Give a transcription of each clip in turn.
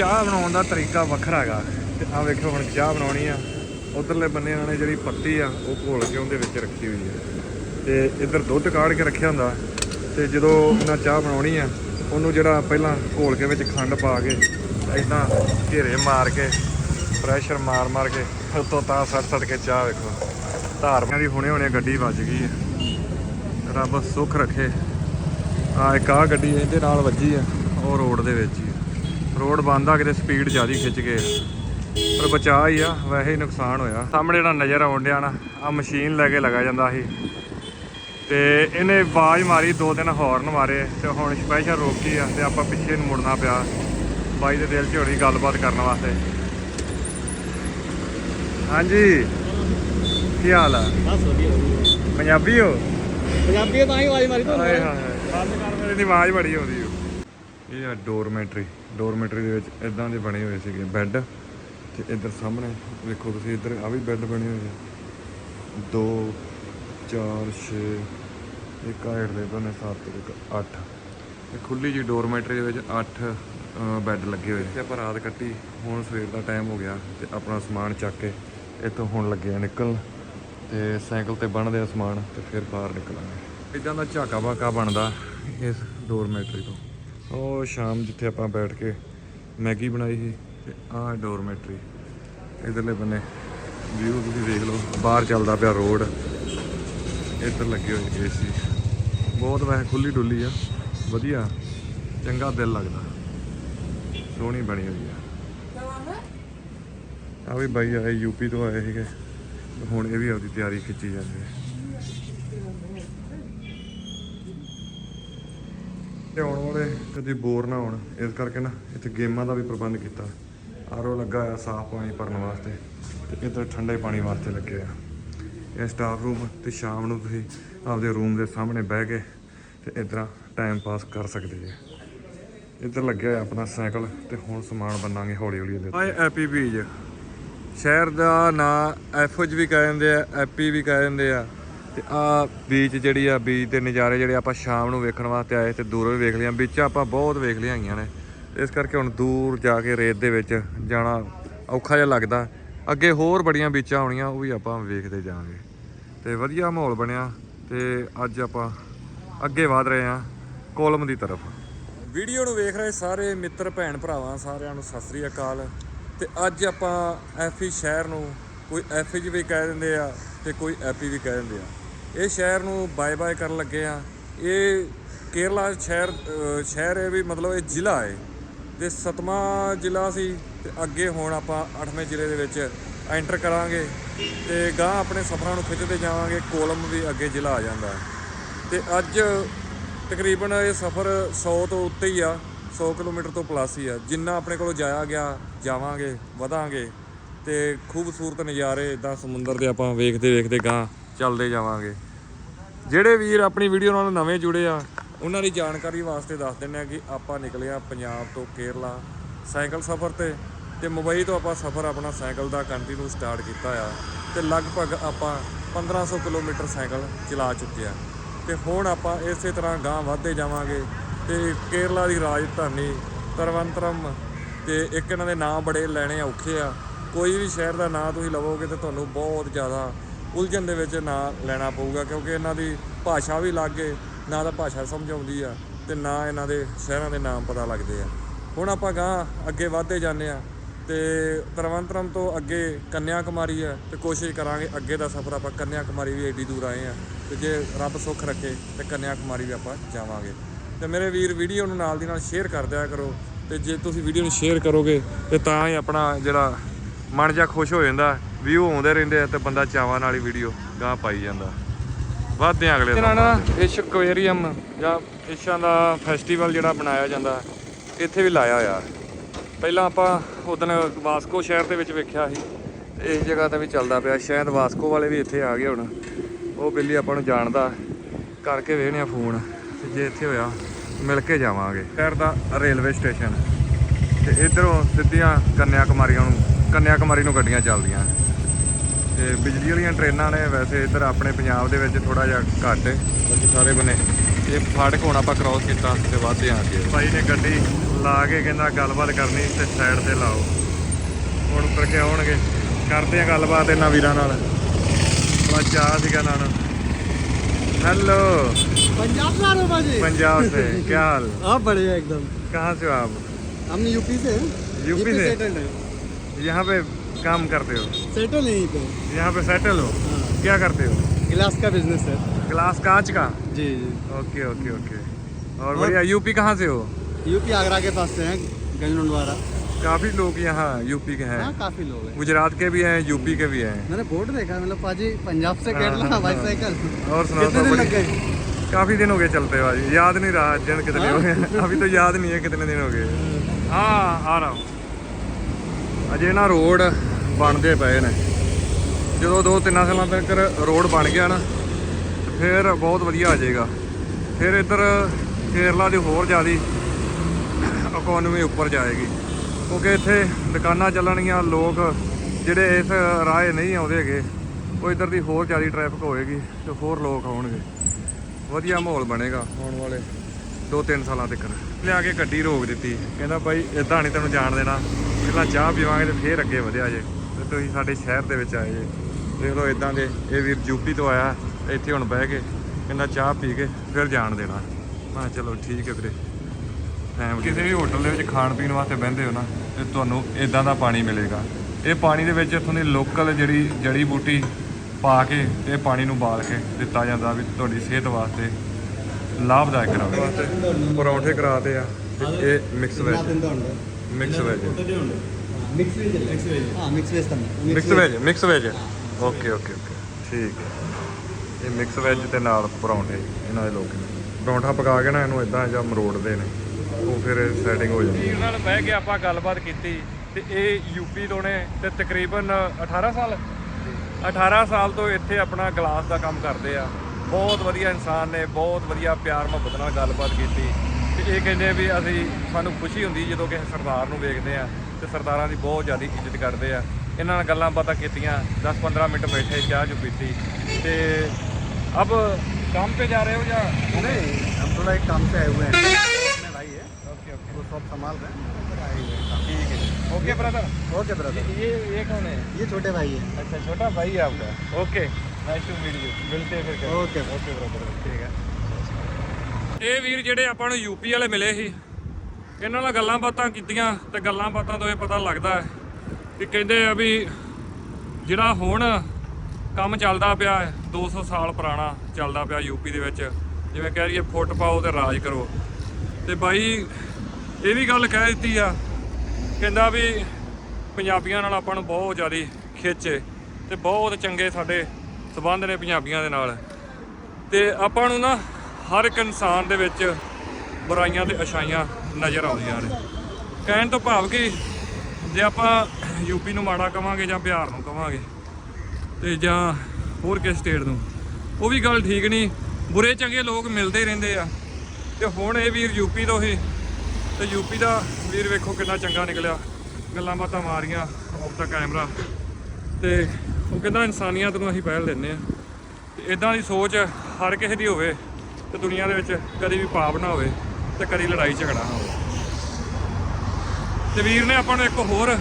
ਚਾਹ ਬਣਾਉਣ ਦਾ ਤਰੀਕਾ ਵੱਖਰਾ ਹੈਗਾ। ਤੇ ਆ ਵੇਖੋ ਹੁਣ ਚਾਹ ਬਣਾਉਣੀ ਆ। ਉਧਰਲੇ ਬੰਨੇ ਇਹਨਾਂ ਨੇ ਜਿਹੜੀ ਪੱਤੀ ਆ, ਉਹ ਘੋਲ ਕੇ ਉਹਦੇ ਵਿੱਚ ਰੱਖੀ ਹੋਈ ਹੈ ਤੇ ਇੱਧਰ ਦੁੱਧ ਕਾੜ ਕੇ ਰੱਖਿਆ ਹੁੰਦਾ। ਤੇ ਜਦੋਂ ਇਹਨਾਂ ਚਾਹ ਬਣਾਉਣੀ ਆ, ਉਹਨੂੰ ਜਿਹੜਾ ਪਹਿਲਾਂ ਘੋਲ ਕੇ ਵਿੱਚ ਖੰਡ ਪਾ ਕੇ ਇਦਾਂ ਘੇਰੇ ਮਾਰ ਕੇ ਪ੍ਰੈਸ਼ਰ ਮਾਰ ਮਾਰ ਕੇ, ਉੱਤੋਂ ਤਾਂ ਸੱਟ ਸੱਟ ਕੇ ਚਾਹ ਵੇਖੋ। ਧਾਰਮਿਆਂ ਦੀ ਹੁਣੇ ਹੁਣੇ ਗੱਡੀ ਵੱਜ ਗਈ ਹੈ ਰੱਬ ਸੁੱਖ ਰੱਖੇ। ਆ ਇੱਕ ਆ ਗੱਡੀ ਇਹਦੇ ਨਾਲ ਵੱਜੀ ਆ, ਉਹ ਰੋਡ ਦੇ ਵਿੱਚ ਹੀ। ਰੋਡ ਬੰਦ ਆ ਕਿਤੇ ਸਪੀਡ ਜ਼ਿਆਦਾ ਖਿੱਚ ਗਏ ਪਰ ਬਚਾ ਹੀ ਆ ਵੈਸੇ ਹੀ ਨੁਕਸਾਨ ਹੋਇਆ। ਸਾਹਮਣੇ ਜਿਹੜਾ ਨਜ਼ਰ ਆਉਣ ਡਿਆ ਨਾ ਆ ਮਸ਼ੀਨ ਲੈ ਕੇ ਲਗਾ ਜਾਂਦਾ ਸੀ। ਤੇ ਇਹਨੇ ਆਵਾਜ਼ ਮਾਰੀ ਦੋ ਤਿੰਨ ਹਾਰਨ ਮਾਰੇ ਤੇ ਹੁਣ ਸਪੈਸ਼ਲ ਰੋਕੀ ਆ ਤੇ ਆਪਾਂ ਪਿੱਛੇ ਨੂੰ ਮੁੜਨਾ ਪਿਆ। ਬਾਈ ਦੇ ਦਿਲ 'ਚ ਹੋਣੀ ਗੱਲਬਾਤ ਕਰਨ ਵਾਸਤੇ। ਹਾਂਜੀ। ਕੀ ਹਾਲ ਆ? ਬਸ ਵਧੀਆ ਪੰਜਾਬੀ ਹੋ? ਪੰਜਾਬੀ ਤਾਂ ਹੀ ਆਵਾਜ਼ ਮਾਰੀ ਹਾਏ ਹਾਏ ਹਾਏ। ਬੰਦ ਕਰ ਮੇਰੇ ਦੀ ਆਵਾਜ਼ ਬੜੀ ਆਉਂਦੀ। ਓ ਇਹ ਆ ਡੋਰਮੈਟਰੀ। ਡੋਰਮੈਟਰੀ ਦੇ ਵਿੱਚ ਇਦਾਂ ਦੇ ਬਣੇ ਹੋਏ ਸੀਗੇ ਬੈੱਡ ਤੇ ਇੱਧਰ ਸਾਹਮਣੇ ਵੇਖੋ ਤੁਸੀਂ ਇੱਧਰ ਆ ਵੀ ਬੈੱਡ ਬਣੇ ਹੋਏ ਆ। 2 4 6 ਇੱਕ ਹਾਈਟ ਦੇ ਬਣੇ 7 ਇੱਕ 8 ਇਹ ਖੁੱਲੀ ਜੀ ਡੋਰਮੈਟਰੀ ਦੇ ਵਿੱਚ 8 ਬੈੱਡ ਲੱਗੇ ਹੋਏ ਤੇ ਆਪਾਂ ਰਾਤ ਕੱਟੀ, ਹੁਣ ਸਵੇਰ ਦਾ ਟਾਈਮ ਹੋ ਗਿਆ ਤੇ ਆਪਣਾ ਸਮਾਨ ਚੱਕ ਕੇ ਇੱਥੋਂ ਹੁਣ ਲੱਗੇ ਆ ਨਿਕਲਣ ਤੇ ਸਾਈਕਲ ਤੇ ਬੰਨਦੇ ਆ ਸਮਾਨ ਤੇ ਫਿਰ ਬਾਹਰ ਨਿਕਲਾਂਗੇ। ਇਦਾਂ ਦਾ ਝਾਕਾ ਵਾਕਾ ਬਣਦਾ ਇਸ ਡੋਰਮੈਟਰੀ ਤੋਂ। ਉਹ ਸ਼ਾਮ ਜਿੱਥੇ ਆਪਾਂ ਬੈਠ ਕੇ ਮੈਗੀ ਬਣਾਈ ਸੀ ਤੇ ਆਹ ਡੋਰਮੈਟਰੀ। ਇਧਰਲੇ ਬੰਨੇ ਵਿਊ ਤੁਸੀਂ ਦੇਖ ਲਓ, ਬਾਹਰ ਚੱਲਦਾ ਪਿਆ ਰੋਡ। ਇੱਧਰ ਲੱਗੇ ਹੋਏ ਏਸੀ ਬਹੁਤ ਵੈਸੇ ਖੁੱਲੀ ਡੁੱਲੀ ਆ, ਵਧੀਆ, ਚੰਗਾ ਦਿਲ ਲੱਗਦਾ। ਸੋਹਣੀ ਬਣੀ ਹੋਈ ਆ। ਆ ਵੀ ਬਾਈ ਆਏ ਯੂਪੀ ਤੋਂ ਆਏ ਸੀਗੇ, ਹੁਣ ਇਹ ਵੀ ਆਪਦੀ ਤਿਆਰੀ ਖਿੱਚੀ ਜਾਂਦੇ ਆ। ਤੇ ਆਉਣ ਵਾਲੇ, ਕਦੀ ਬੋਰ ਨਾ ਹੋਣ। ਇਸ ਕਰਕੇ ਨਾ ਇੱਥੇ ਗੇਮਾਂ ਦਾ ਵੀ ਪ੍ਰਬੰਧ ਕੀਤਾ। ਆਰਓ ਲੱਗਾ ਆ ਸਾਫ਼ ਪਾਣੀ ਭਰਨ ਵਾਸਤੇ ਤੇ ਇੱਧਰ ਠੰਡੇ ਪਾਣੀ ਵਾਸਤੇ ਲੱਗੇ ਆ। ਇਹ ਸਟਾਫ ਰੂਮ ਤੇ ਸ਼ਾਮ ਨੂੰ ਤੁਸੀਂ ਆਪਦੇ ਰੂਮ ਦੇ ਸਾਹਮਣੇ ਬਹਿ ਕੇ ਤੇ ਇਦਾਂ ਟਾਈਮ ਪਾਸ ਕਰ ਸਕਦੇ ਜੇ। ਇੱਧਰ ਲੱਗਿਆ ਹੋਇਆ ਆਪਣਾ ਸਾਈਕਲ ਤੇ ਹੁਣ ਸਮਾਨ ਬੰਨਾਂਗੇ ਹੌਲੀ ਹੌਲੀ ਇਹਦੇ ਆਏ ਐਪੀ ਬੀਜ। ਸ਼ਹਿਰ ਦਾ ਨਾਂ ਐਫਓਜ ਵੀ ਕਹਿ ਦਿੰਦੇ ਆ, ਐਪੀ ਵੀ ਕਹਿ ਦਿੰਦੇ ਆ। ਤੇ ਆ ਬੀਚ ਜਿਹੜੀ ਆ, ਬੀਚ ਦੇ ਨਜ਼ਾਰੇ ਜਿਹੜੇ ਆਪਾਂ ਸ਼ਾਮ ਨੂੰ ਵੇਖਣ ਵਾਸਤੇ ਆਏ ਤੇ ਦੂਰੋਂ ਵੀ ਵੇਖ ਲਿਆ ਬੀਚਾਂ ਆਪਾਂ ਬਹੁਤ ਵੇਖ ਲਿਆਈਆਂ ਨੇ। ਇਸ ਕਰਕੇ ਹੁਣ ਦੂਰ ਜਾ ਕੇ ਰੇਤ ਦੇ ਵਿੱਚ ਜਾਣਾ ਔਖਾ ਜਿਹਾ ਲੱਗਦਾ। ਅੱਗੇ ਹੋਰ ਬੜੀਆਂ ਬੀਚਾਂ ਹੋਣੀਆਂ ਉਹ ਵੀ ਆਪਾਂ ਵੇਖਦੇ ਜਾਵਾਂਗੇ। ਤੇ ਵਧੀਆ ਮਾਹੌਲ ਬਣਿਆ ਤੇ ਅੱਜ ਆਪਾਂ ਅੱਗੇ ਵਧ ਰਹੇ ਹਾਂ ਕੋਲਮ ਦੀ ਤਰਫ। ਵੀਡੀਓ ਨੂੰ ਵੇਖ ਰਹੇ ਸਾਰੇ ਮਿੱਤਰ, ਭੈਣ ਭਰਾਵਾਂ, ਸਾਰਿਆਂ ਨੂੰ ਸਤਿ ਸ੍ਰੀ ਅਕਾਲ। ਤੇ ਅੱਜ ਆਪਾਂ ਐਫੀ ਸ਼ਹਿਰ ਨੂੰ ਕੋਈ ਐਫੀ ਵੀ ਕਹਿ ਦਿੰਦੇ ਆ ਤੇ ਕੋਈ ਐਪੀ ਵੀ ਕਹਿ ਦਿੰਦੇ ਆ। ਇਹ ਸ਼ਹਿਰ ਨੂੰ ਬਾਏ ਬਾਏ ਕਰਨ ਲੱਗੇ ਆ। ਇਹ ਕੇਰਲਾ ਸ਼ਹਿਰ ਸ਼ਹਿਰ ਹੈ ਵੀ ਮਤਲਬ ਇਹ ਜ਼ਿਲ੍ਹਾ ਹੈ ਤੇ ਸਤਵਾਂ ਜ਼ਿਲ੍ਹਾ ਸੀ ਤੇ ਅੱਗੇ ਹੁਣ ਆਪਾਂ 8ਵੇਂ ਜ਼ਿਲ੍ਹੇ ਦੇ ਵਿੱਚ ਐਂਟਰ ਕਰਾਂਗੇ ਤੇ ਗਾਂ ਆਪਣੇ ਸਫ਼ਰਾਂ ਨੂੰ ਖਿੱਚਦੇ ਜਾਵਾਂਗੇ ਕੋਲਮ ਵੀ ਅੱਗੇ ਜ਼ਿਲ੍ਹਾ ਆ ਜਾਂਦਾ। ਹੈ ਤੇ ਅੱਜ ਤਕਰੀਬਨ ਇਹ ਸਫ਼ਰ 100 ਤੋਂ ਉੱਤੇ ਹੀ ਆ 100 ਕਿਲੋਮੀਟਰ ਤੋਂ ਪਲੱਸ ਹੀ ਆ। ਜਿੰਨਾ ਆਪਣੇ ਕੋਲੋਂ ਜਾਇਆ ਗਿਆ, ਜਾਵਾਂਗੇ, ਵਧਾਂਗੇ ਤੇ ਖੂਬਸੂਰਤ ਨਜ਼ਾਰੇ ਇਦਾਂ ਸਮੁੰਦਰ ਦੇ ਆਪਾਂ ਵੇਖਦੇ ਵੇਖਦੇ ਗਾਂ ਚੱਲਦੇ ਜਾਵਾਂਗੇ। ਜਿਹੜੇ ਵੀਰ ਆਪਣੀ ਵੀਡੀਓ ਨਾਲ ਨਵੇਂ ਜੁੜੇ ਆ, ਉਹਨਾਂ ਦੀ ਜਾਣਕਾਰੀ ਵਾਸਤੇ ਦੱਸ ਦਿੰਦੇ ਆ ਕਿ ਆਪਾਂ ਨਿਕਲੇ ਆ ਪੰਜਾਬ ਤੋਂ ਕੇਰਲਾ, ਸਾਈਕਲ ਸਫ਼ਰ ਤੇ। ਤੇ ਮੁੰਬਈ ਤੋਂ ਆਪਾਂ ਸਫ਼ਰ ਆਪਣਾ ਸਾਈਕਲ ਦਾ ਕੰਟੀਨਿਊ ਸਟਾਰਟ ਕੀਤਾ ਆ। ਤੇ ਲਗਭਗ ਆਪਾਂ 1500 ਕਿਲੋਮੀਟਰ ਸਾਈਕਲ ਚਲਾ ਚੁੱਕੇ ਆ। ਤੇ ਹੁਣ ਆਪਾਂ ਇਸੇ ਤਰ੍ਹਾਂ ਗਾਂ ਵਧਦੇ ਜਾਵਾਂਗੇ। ਤੇ ਕੇਰਲਾ ਦੀ ਰਾਜਧਾਨੀ ਤਰਵੰਤਰਮ ਤੇ ਇੱਕ ਇਹਨਾਂ ਦੇ ਨਾਂ ਬੜੇ ਲੈਣੇ ਔਖੇ ਆ। ਕੋਈ ਵੀ ਸ਼ਹਿਰ ਦਾ ਨਾਂ ਤੁਸੀਂ ਲਵੋਗੇ ਤੇ ਤੁਹਾਨੂੰ ਬਹੁਤ ਜ਼ਿਆਦਾ ਉਲਝਣ ਦੇ ਵਿੱਚ ਨਾ ਲੈਣਾ ਪਊਗਾ, ਕਿਉਂਕਿ ਇਹਨਾਂ ਦੀ ਭਾਸ਼ਾ ਵੀ ਅਲੱਗ ਏ ਨਾ ਤਾਂ ਭਾਸ਼ਾ ਸਮਝ ਆਉਂਦੀ ਆ ਤੇ ਨਾ ਇਹਨਾਂ ਦੇ ਸ਼ਹਿਰਾਂ ਦੇ ਨਾਮ ਪਤਾ ਲੱਗਦੇ ਆ। ਹੁਣ ਆਪਾਂ ਗਾਂ ਅੱਗੇ ਵਧਦੇ ਜਾਂਦੇ ਆ ਤੇ ਤਰਵੰਤਰਮ ਤੋਂ ਅੱਗੇ ਕੰਨਿਆ ਕੁਮਾਰੀ ਆ ਤੇ ਕੋਸ਼ਿਸ਼ ਕਰਾਂਗੇ ਅੱਗੇ ਦਾ ਸਫ਼ਰ ਆਪਾਂ ਕੰਨਿਆ ਕੁਮਾਰੀ ਵੀ ਏਡੀ ਦੂਰ ਆਏ ਆ ਤੇ ਜੇ ਰੱਬ ਸੁੱਖ ਰੱਖੇ ਤੇ ਕੰਨਿਆ ਕੁਮਾਰੀ ਵੀ ਆਪਾਂ ਜਾਵਾਂਗੇ। ਤੇ ਮੇਰੇ ਵੀਰ ਵੀਡੀਓ ਨੂੰ ਨਾਲ ਦੀ ਨਾਲ ਸ਼ੇਅਰ ਕਰ ਦਿਆ ਕਰੋ ਤੇ ਜੇ ਤੁਸੀਂ ਵੀਡੀਓ ਨੂੰ ਸ਼ੇਅਰ ਕਰੋਗੇ ਤੇ ਤਾਂ ਹੀ ਆਪਣਾ ਜਿਹੜਾ ਮਨ ਜਾ ਖੁਸ਼ ਹੋ ਜਾਂਦਾ। ਵਿਊ ਆਉਂਦੇ ਰਹਿੰਦੇ ਆ ਤੇ ਬੰਦਾ ਚਾਵਾਂ ਨਾਲ ਹੀ ਵੀਡੀਓ ਗਾਂ ਪਾਈ ਜਾਂਦਾ। ਵਧਦੇ ਆ ਅਗਲੇ ਦਿਨ ਨਾ ਇਸ਼ ਐਕੁਆਰੀਅਮ ਜਾਂ ਇਸ਼ਾਂ ਦਾ ਫੈਸਟੀਵਲ ਜਿਹੜਾ ਬਣਾਇਆ ਜਾਂਦਾ ਇੱਥੇ ਵੀ ਲਾਇਆ ਹੋਇਆ। ਪਹਿਲਾਂ ਆਪਾਂ ਉਦੋਂ ਵਾਸਕੋ ਸ਼ਹਿਰ ਦੇ ਵਿੱਚ ਵੇਖਿਆ ਸੀ ਇਸ ਜਗ੍ਹਾ ਤੇ ਵੀ ਚੱਲਦਾ ਪਿਆ। ਸ਼ਾਇਦ ਵਾਸਕੋ ਵਾਲੇ ਵੀ ਇੱਥੇ ਆ ਗਏ ਹੁਣ। ਉਹ ਬਿੱਲੀ ਆਪਾਂ ਨੂੰ ਜਾਣਦਾ। ਕਰਕੇ ਵੇਖਣੇ ਆ ਫੋਨ ਤੇ ਜੇ ਇੱਥੇ ਹੋਇਆ ਮਿਲ ਕੇ ਜਾਵਾਂਗੇ। ਸ਼ਹਿਰ ਦਾ ਰੇਲਵੇ ਸਟੇਸ਼ਨ। ਤੇ ਇਧਰੋਂ ਸਿੱਧੀਆਂ ਕੰਨਿਆ ਕੁਮਾਰੀਆਂ ਨੂੰ ਕੰਨਿਆ ਕੁਮਾਰੀ ਨੂੰ ਗੱਡੀਆਂ ਚੱਲਦੀਆਂ। ਤੇ ਬਿਜਲੀ ਵਾਲੀਆਂ ਟ੍ਰੇਨਾਂ ਨੇ ਵੈਸੇ ਇੱਧਰ ਆਪਣੇ ਪੰਜਾਬ ਦੇ ਵਿੱਚ ਥੋੜਾ ਜਿਹਾ ਘੱਟ ਹੈ ਬਾਕੀ ਸਾਰੇ ਬੰਨੇ ਇਹ ਫਾਟਕ ਹੁਣ ਆਪਾਂ ਕ੍ਰਾਸ ਕੀਤਾ ਤੇ ਵਾਧੇ ਆ ਗਏ ਭਾਈ ਨੇ ਗੱਡੀ ਲਾ ਕੇ ਕਹਿੰਦਾ ਗੱਲਬਾਤ ਕਰਨੀ ਤੇ ਸਾਈਡ ਤੇ ਲਾਓ ਹੁਣ ਉੱਤਰ ਕੇ ਆਉਣਗੇ ਕਰਦੇ ਆ ਗੱਲਬਾਤ ਇਹਨਾਂ ਵੀਰਾਂ ਨਾਲ ਬੜਾ ਚਾਹ ਸੀਗਾ ਨਾਲ हेलो पंजाब से आ रहे हो बाजी पंजाब से क्या हाल आप बढ़िया एकदम कहाँ से हो आप हम यूपी से हैं यूपी से? सेटल है यहाँ पे काम करते हो सेटल यहीं पे यहाँ पे सेटल हो हाँ। क्या करते हो ग्लास का बिजनेस है ग्लास कांच का जी जी ओके ओके ओके और भैया यूपी कहाँ से हो यूपी आगरा के पास से हैं गंजनवारा काफी लोग यहाँ यूपी के हैं काफी लोग हैं गुजरात के भी हैं यूपी के भी हैं मैंने बोर्ड देखा मतलब पाजी पंजाब से केरला बाईसाइकिल और सुनाओ काफी दिन हो गए चलते भाजी याद नहीं रहा दिन कितने हो गए अभी तो याद नहीं है कितने दिन हो गए हाँ आ रहा हूँ अजय ना रोड ਬਣਦੇ ਪਏ ਨੇ। ਜਦੋਂ ਦੋ ਤਿੰਨਾਂ ਸਾਲਾਂ ਤੱਕ ਰੋਡ ਬਣ ਗਿਆ ਨਾ ਤੇ ਫਿਰ ਬਹੁਤ ਵਧੀਆ ਆ ਜਾਏਗਾ। ਫਿਰ ਇੱਧਰ ਕੇਰਲਾ ਦੀ ਹੋਰ ਜ਼ਿਆਦੀ ਇਕਨੋਮੀ ਉੱਪਰ ਜਾਏਗੀ। ਕਿਉਂਕਿ ਇੱਥੇ ਦੁਕਾਨਾਂ ਚੱਲਣਗੀਆਂ, ਲੋਕ ਜਿਹੜੇ ਇਸ ਰਾਹ ਨਹੀਂ ਆਉਂਦੇ ਹੈਗੇ, ਉਹ ਇੱਧਰ ਦੀ ਹੋਰ ਜ਼ਿਆਦੀ ਟ੍ਰੈਫਿਕ ਹੋਏਗੀ ਤੇ ਹੋਰ ਲੋਕ ਆਉਣਗੇ। ਵਧੀਆ ਮਾਹੌਲ ਬਣੇਗਾ ਆਉਣ ਵਾਲੇ 2-3 ਸਾਲਾਂ ਤੱਕ। ਲਿਆ ਕੇ ਗੱਡੀ ਰੋਕ ਦਿੱਤੀ। ਕਹਿੰਦਾ, ਬਾਈ ਇਦਾਂ ਨਹੀਂ ਤੈਨੂੰ ਜਾਣ ਦੇਣਾ। ਪਹਿਲਾਂ ਚਾਹ ਪੀਵਾਂਗੇ ਤੇ ਫੇਰ ਅੱਗੇ ਵਧਿਆ ਜੇ। ਤੇ ਤੁਸੀਂ ਸਾਡੇ ਸ਼ਹਿਰ ਦੇ ਵਿੱਚ ਆਏ। ਜੇ ਦੇਖ ਲਓ ਇਦਾਂ ਦੇ ਇਹ ਵੀਰ ਯੂਪੀ ਤੋਂ ਆਇਆ ਇੱਥੇ ਹੁਣ ਬਹਿ ਕੇ ਕਹਿੰਦਾ ਚਾਹ ਪੀ ਕੇ ਫਿਰ ਜਾਣ ਦੇਣਾ। ਮੈਂ ਚਲੋ ਠੀਕ ਹੈ ਵੀਰੇ। ਫੈਮਿਲੀ ਕਿਸੇ ਵੀ ਹੋਟਲ ਦੇ ਵਿੱਚ ਖਾਣ ਪੀਣ ਵਾਸਤੇ ਬਹਿੰਦੇ ਹੋ ਨਾ ਤੇ ਤੁਹਾਨੂੰ ਇਦਾਂ ਦਾ ਪਾਣੀ ਮਿਲੇਗਾ। ਇਹ ਪਾਣੀ ਦੇ ਵਿੱਚ ਇੱਥੋਂ ਦੀ ਲੋਕਲ ਜਿਹੜੀ ਜੜੀ ਬੂਟੀ ਪਾ ਕੇ ਤੇ ਇਹ ਪਾਣੀ ਨੂੰ ਬਾਲ ਕੇ ਦਿੱਤਾ ਜਾਂਦਾ ਵੀ ਤੁਹਾਡੀ ਸਿਹਤ ਵਾਸਤੇ ਲਾਭਦਾਇਕ ਰਵੇ ਪਰੌਂਠੇ ਕਰਾਤੇ ਆ ਇਹ mix veg mix veg mix veg ਹਾਂ mix veg mix veg okay okay okay ਠੀਕ ਹੈ ਇਹ ਮਿਕਸ ਵੈਜ ਦੇ ਨਾਲ ਪਰੌਂਠੇ ਇਹਨਾਂ ਦੇ ਲੋਕ ਪਰੌਂਠਾ ਪਕਾ ਕੇ ਨਾ ਇਹਨੂੰ ਇਦਾਂ ਜਾਂ ਮਰੋੜਦੇ ਨੇ ਉਹ ਫਿਰ ਸੈਟਿੰਗ ਹੋ ਜਾਂਦੀ ਨਾਲ ਬਹਿ ਕੇ ਆਪਾਂ ਗੱਲਬਾਤ ਕੀਤੀ ਤੇ ਇਹ ਯੂਪੀ ਤੋਂ ਨੇ ਤੇ ਤਕਰੀਬਨ 18 ਸਾਲ 18 ਸਾਲ ਤੋਂ ਇੱਥੇ ਆਪਣਾ ਗਲਾਸ ਦਾ ਕੰਮ ਕਰਦੇ ਆ ਬਹੁਤ ਵਧੀਆ ਇਨਸਾਨ ਨੇ ਬਹੁਤ ਵਧੀਆ ਪਿਆਰ ਮੁਹੱਬਤ ਨਾਲ ਗੱਲਬਾਤ ਕੀਤੀ ਤੇ ਇਹ ਕਹਿੰਦੇ ਵੀ ਅਸੀਂ ਸਾਨੂੰ ਖੁਸ਼ੀ ਹੁੰਦੀ ਜਦੋਂ ਕਿਸੇ ਸਰਦਾਰ ਨੂੰ ਵੇਖਦੇ ਆ ਤੇ ਸਰਦਾਰਾਂ ਦੀ ਬਹੁਤ ਜ਼ਿਆਦਾ ਇੱਜ਼ਤ ਕਰਦੇ ਆ ਇਹਨਾਂ ਨਾਲ ਗੱਲਾਂ ਬਾਤਾਂ ਕੀਤੀਆਂ 10-15 ਮਿੰਟ ਬੈਠੇ ਚਾਹ ਚੁ ਪੀਤੀ ਤੇ ਅਬ ਕੰਮ पे जा रहे हो या नहीं हम थोड़ा एक काम से आए हुए हैं अपने भाई है ओके ओके वो सब संभाल रहे हैं फिर आए हुए हैं काम। ठीक है ओके ब्रदर ओके ब्रदर ये ये कौन है ये छोटे भाई है अच्छा छोटा भाई है आपका okay nice to meet you मिलते हैं फिर कभी। ओके ਓਕੇ ਬ੍ਰਦਰ ਠੀਕ ਹੈ ਇਹ ਵੀਰ ਜਿਹੜੇ ਆਪਾਂ ਨੂੰ ਯੂਪੀ ਵਾਲੇ ਮਿਲੇ ਸੀ ਇਹਨਾਂ ਨਾਲ ਗੱਲਾਂ ਬਾਤਾਂ ਕੀਤੀਆਂ ਤੇ ਗੱਲਾਂ ਬਾਤਾਂ ਤੋਂ ਇਹ ਪਤਾ ਲੱਗਦਾ ਹੈ ਕਿ ਕਹਿੰਦੇ ਆ ਵੀ ਜਿਹੜਾ ਹੁਣ ਕੰਮ ਚੱਲਦਾ ਪਿਆ ਹੈ 200 ਸਾਲ ਪੁਰਾਣਾ ਚੱਲਦਾ ਪਿਆ ਯੂਪੀ ਦੇ ਵਿੱਚ, ਜਿਵੇਂ ਕਹਿ ਰਹੀਏ ਫੁੱਟ ਪਾਓ ਤੇ ਰਾਜ ਕਰੋ। ਤੇ ਬਾਈ ਇਹ ਵੀ ਗੱਲ ਕਹਿ ਦਿੱਤੀ ਆ, ਕਹਿੰਦਾ ਵੀ ਪੰਜਾਬੀਆਂ ਨਾਲ ਆਪਾਂ ਨੂੰ ਬਹੁਤ ਜ਼ਿਆਦਾ ਖਿੱਚ ਹੈ ਤੇ ਬਹੁਤ ਚੰਗੇ ਸਾਡੇ ਸਬੰਧ ਨੇ ਪੰਜਾਬੀਆਂ ਦੇ ਨਾਲ। ਤੇ ਆਪਾਂ ਨੂੰ ਨਾ ਹਰ ਇੱਕ ਇਨਸਾਨ ਦੇ ਵਿੱਚ ਬੁਰਾਈਆਂ ਤੇ ਅਛਾਈਆਂ ਨਜ਼ਰ ਆਉਂਦੀਆਂ ਨੇ। ਕਹਿਣ ਤੋਂ ਭਾਵ ਕਿ ਜੇ ਆਪਾਂ ਯੂਪੀ ਨੂੰ ਮਾੜਾ ਕਵਾਂਗੇ ਜਾਂ ਬਿਹਾਰ ਨੂੰ ਕਵਾਂਗੇ ਤੇ ਜਾਂ ਹੋਰ ਕਿਸੇ ਸਟੇਟ ਨੂੰ, ਉਹ ਵੀ ਗੱਲ ਠੀਕ ਨਹੀਂ। ਬੁਰੇ ਚੰਗੇ ਲੋਕ ਮਿਲਦੇ ਹੀ ਰਹਿੰਦੇ ਆ। ਤੇ ਹੁਣ ਇਹ ਵੀਰ ਯੂਪੀ ਤੋਂ ਹੀ, ਤੇ ਯੂਪੀ ਦਾ ਵੀਰ ਵੇਖੋ ਕਿੰਨਾ ਚੰਗਾ ਨਿਕਲਿਆ। ਗੱਲਾਂ ਬਾਤਾਂ ਮਾਰੀਆਂ ਆਫ ਦਾ ਕੈਮਰਾ। ਤੇ ਉਹ ਕਹਿੰਦਾ ਇਨਸਾਨੀਅਤ ਨੂੰ ਅਸੀਂ ਪਹਿਲ ਦਿੰਦੇ ਆ। ਤੇ ਇਦਾਂ ਦੀ ਸੋਚ ਹਰ ਕਿਸੇ ਦੀ ਹੋਵੇ ਤੇ ਦੁਨੀਆ ਦੇ ਵਿੱਚ ਕਦੇ ਵੀ ਪਾਪ ਨਾ ਹੋਵੇ। ਤੇ ਕਦੀ ਲੜਾਈ ਝਗੜਾ। ਨਾ ਹੋਵੇ ਤੇ ਵੀਰ ਨੇ ਆਪਾਂ ਨੂੰ ਇੱਕ ਹੋਰ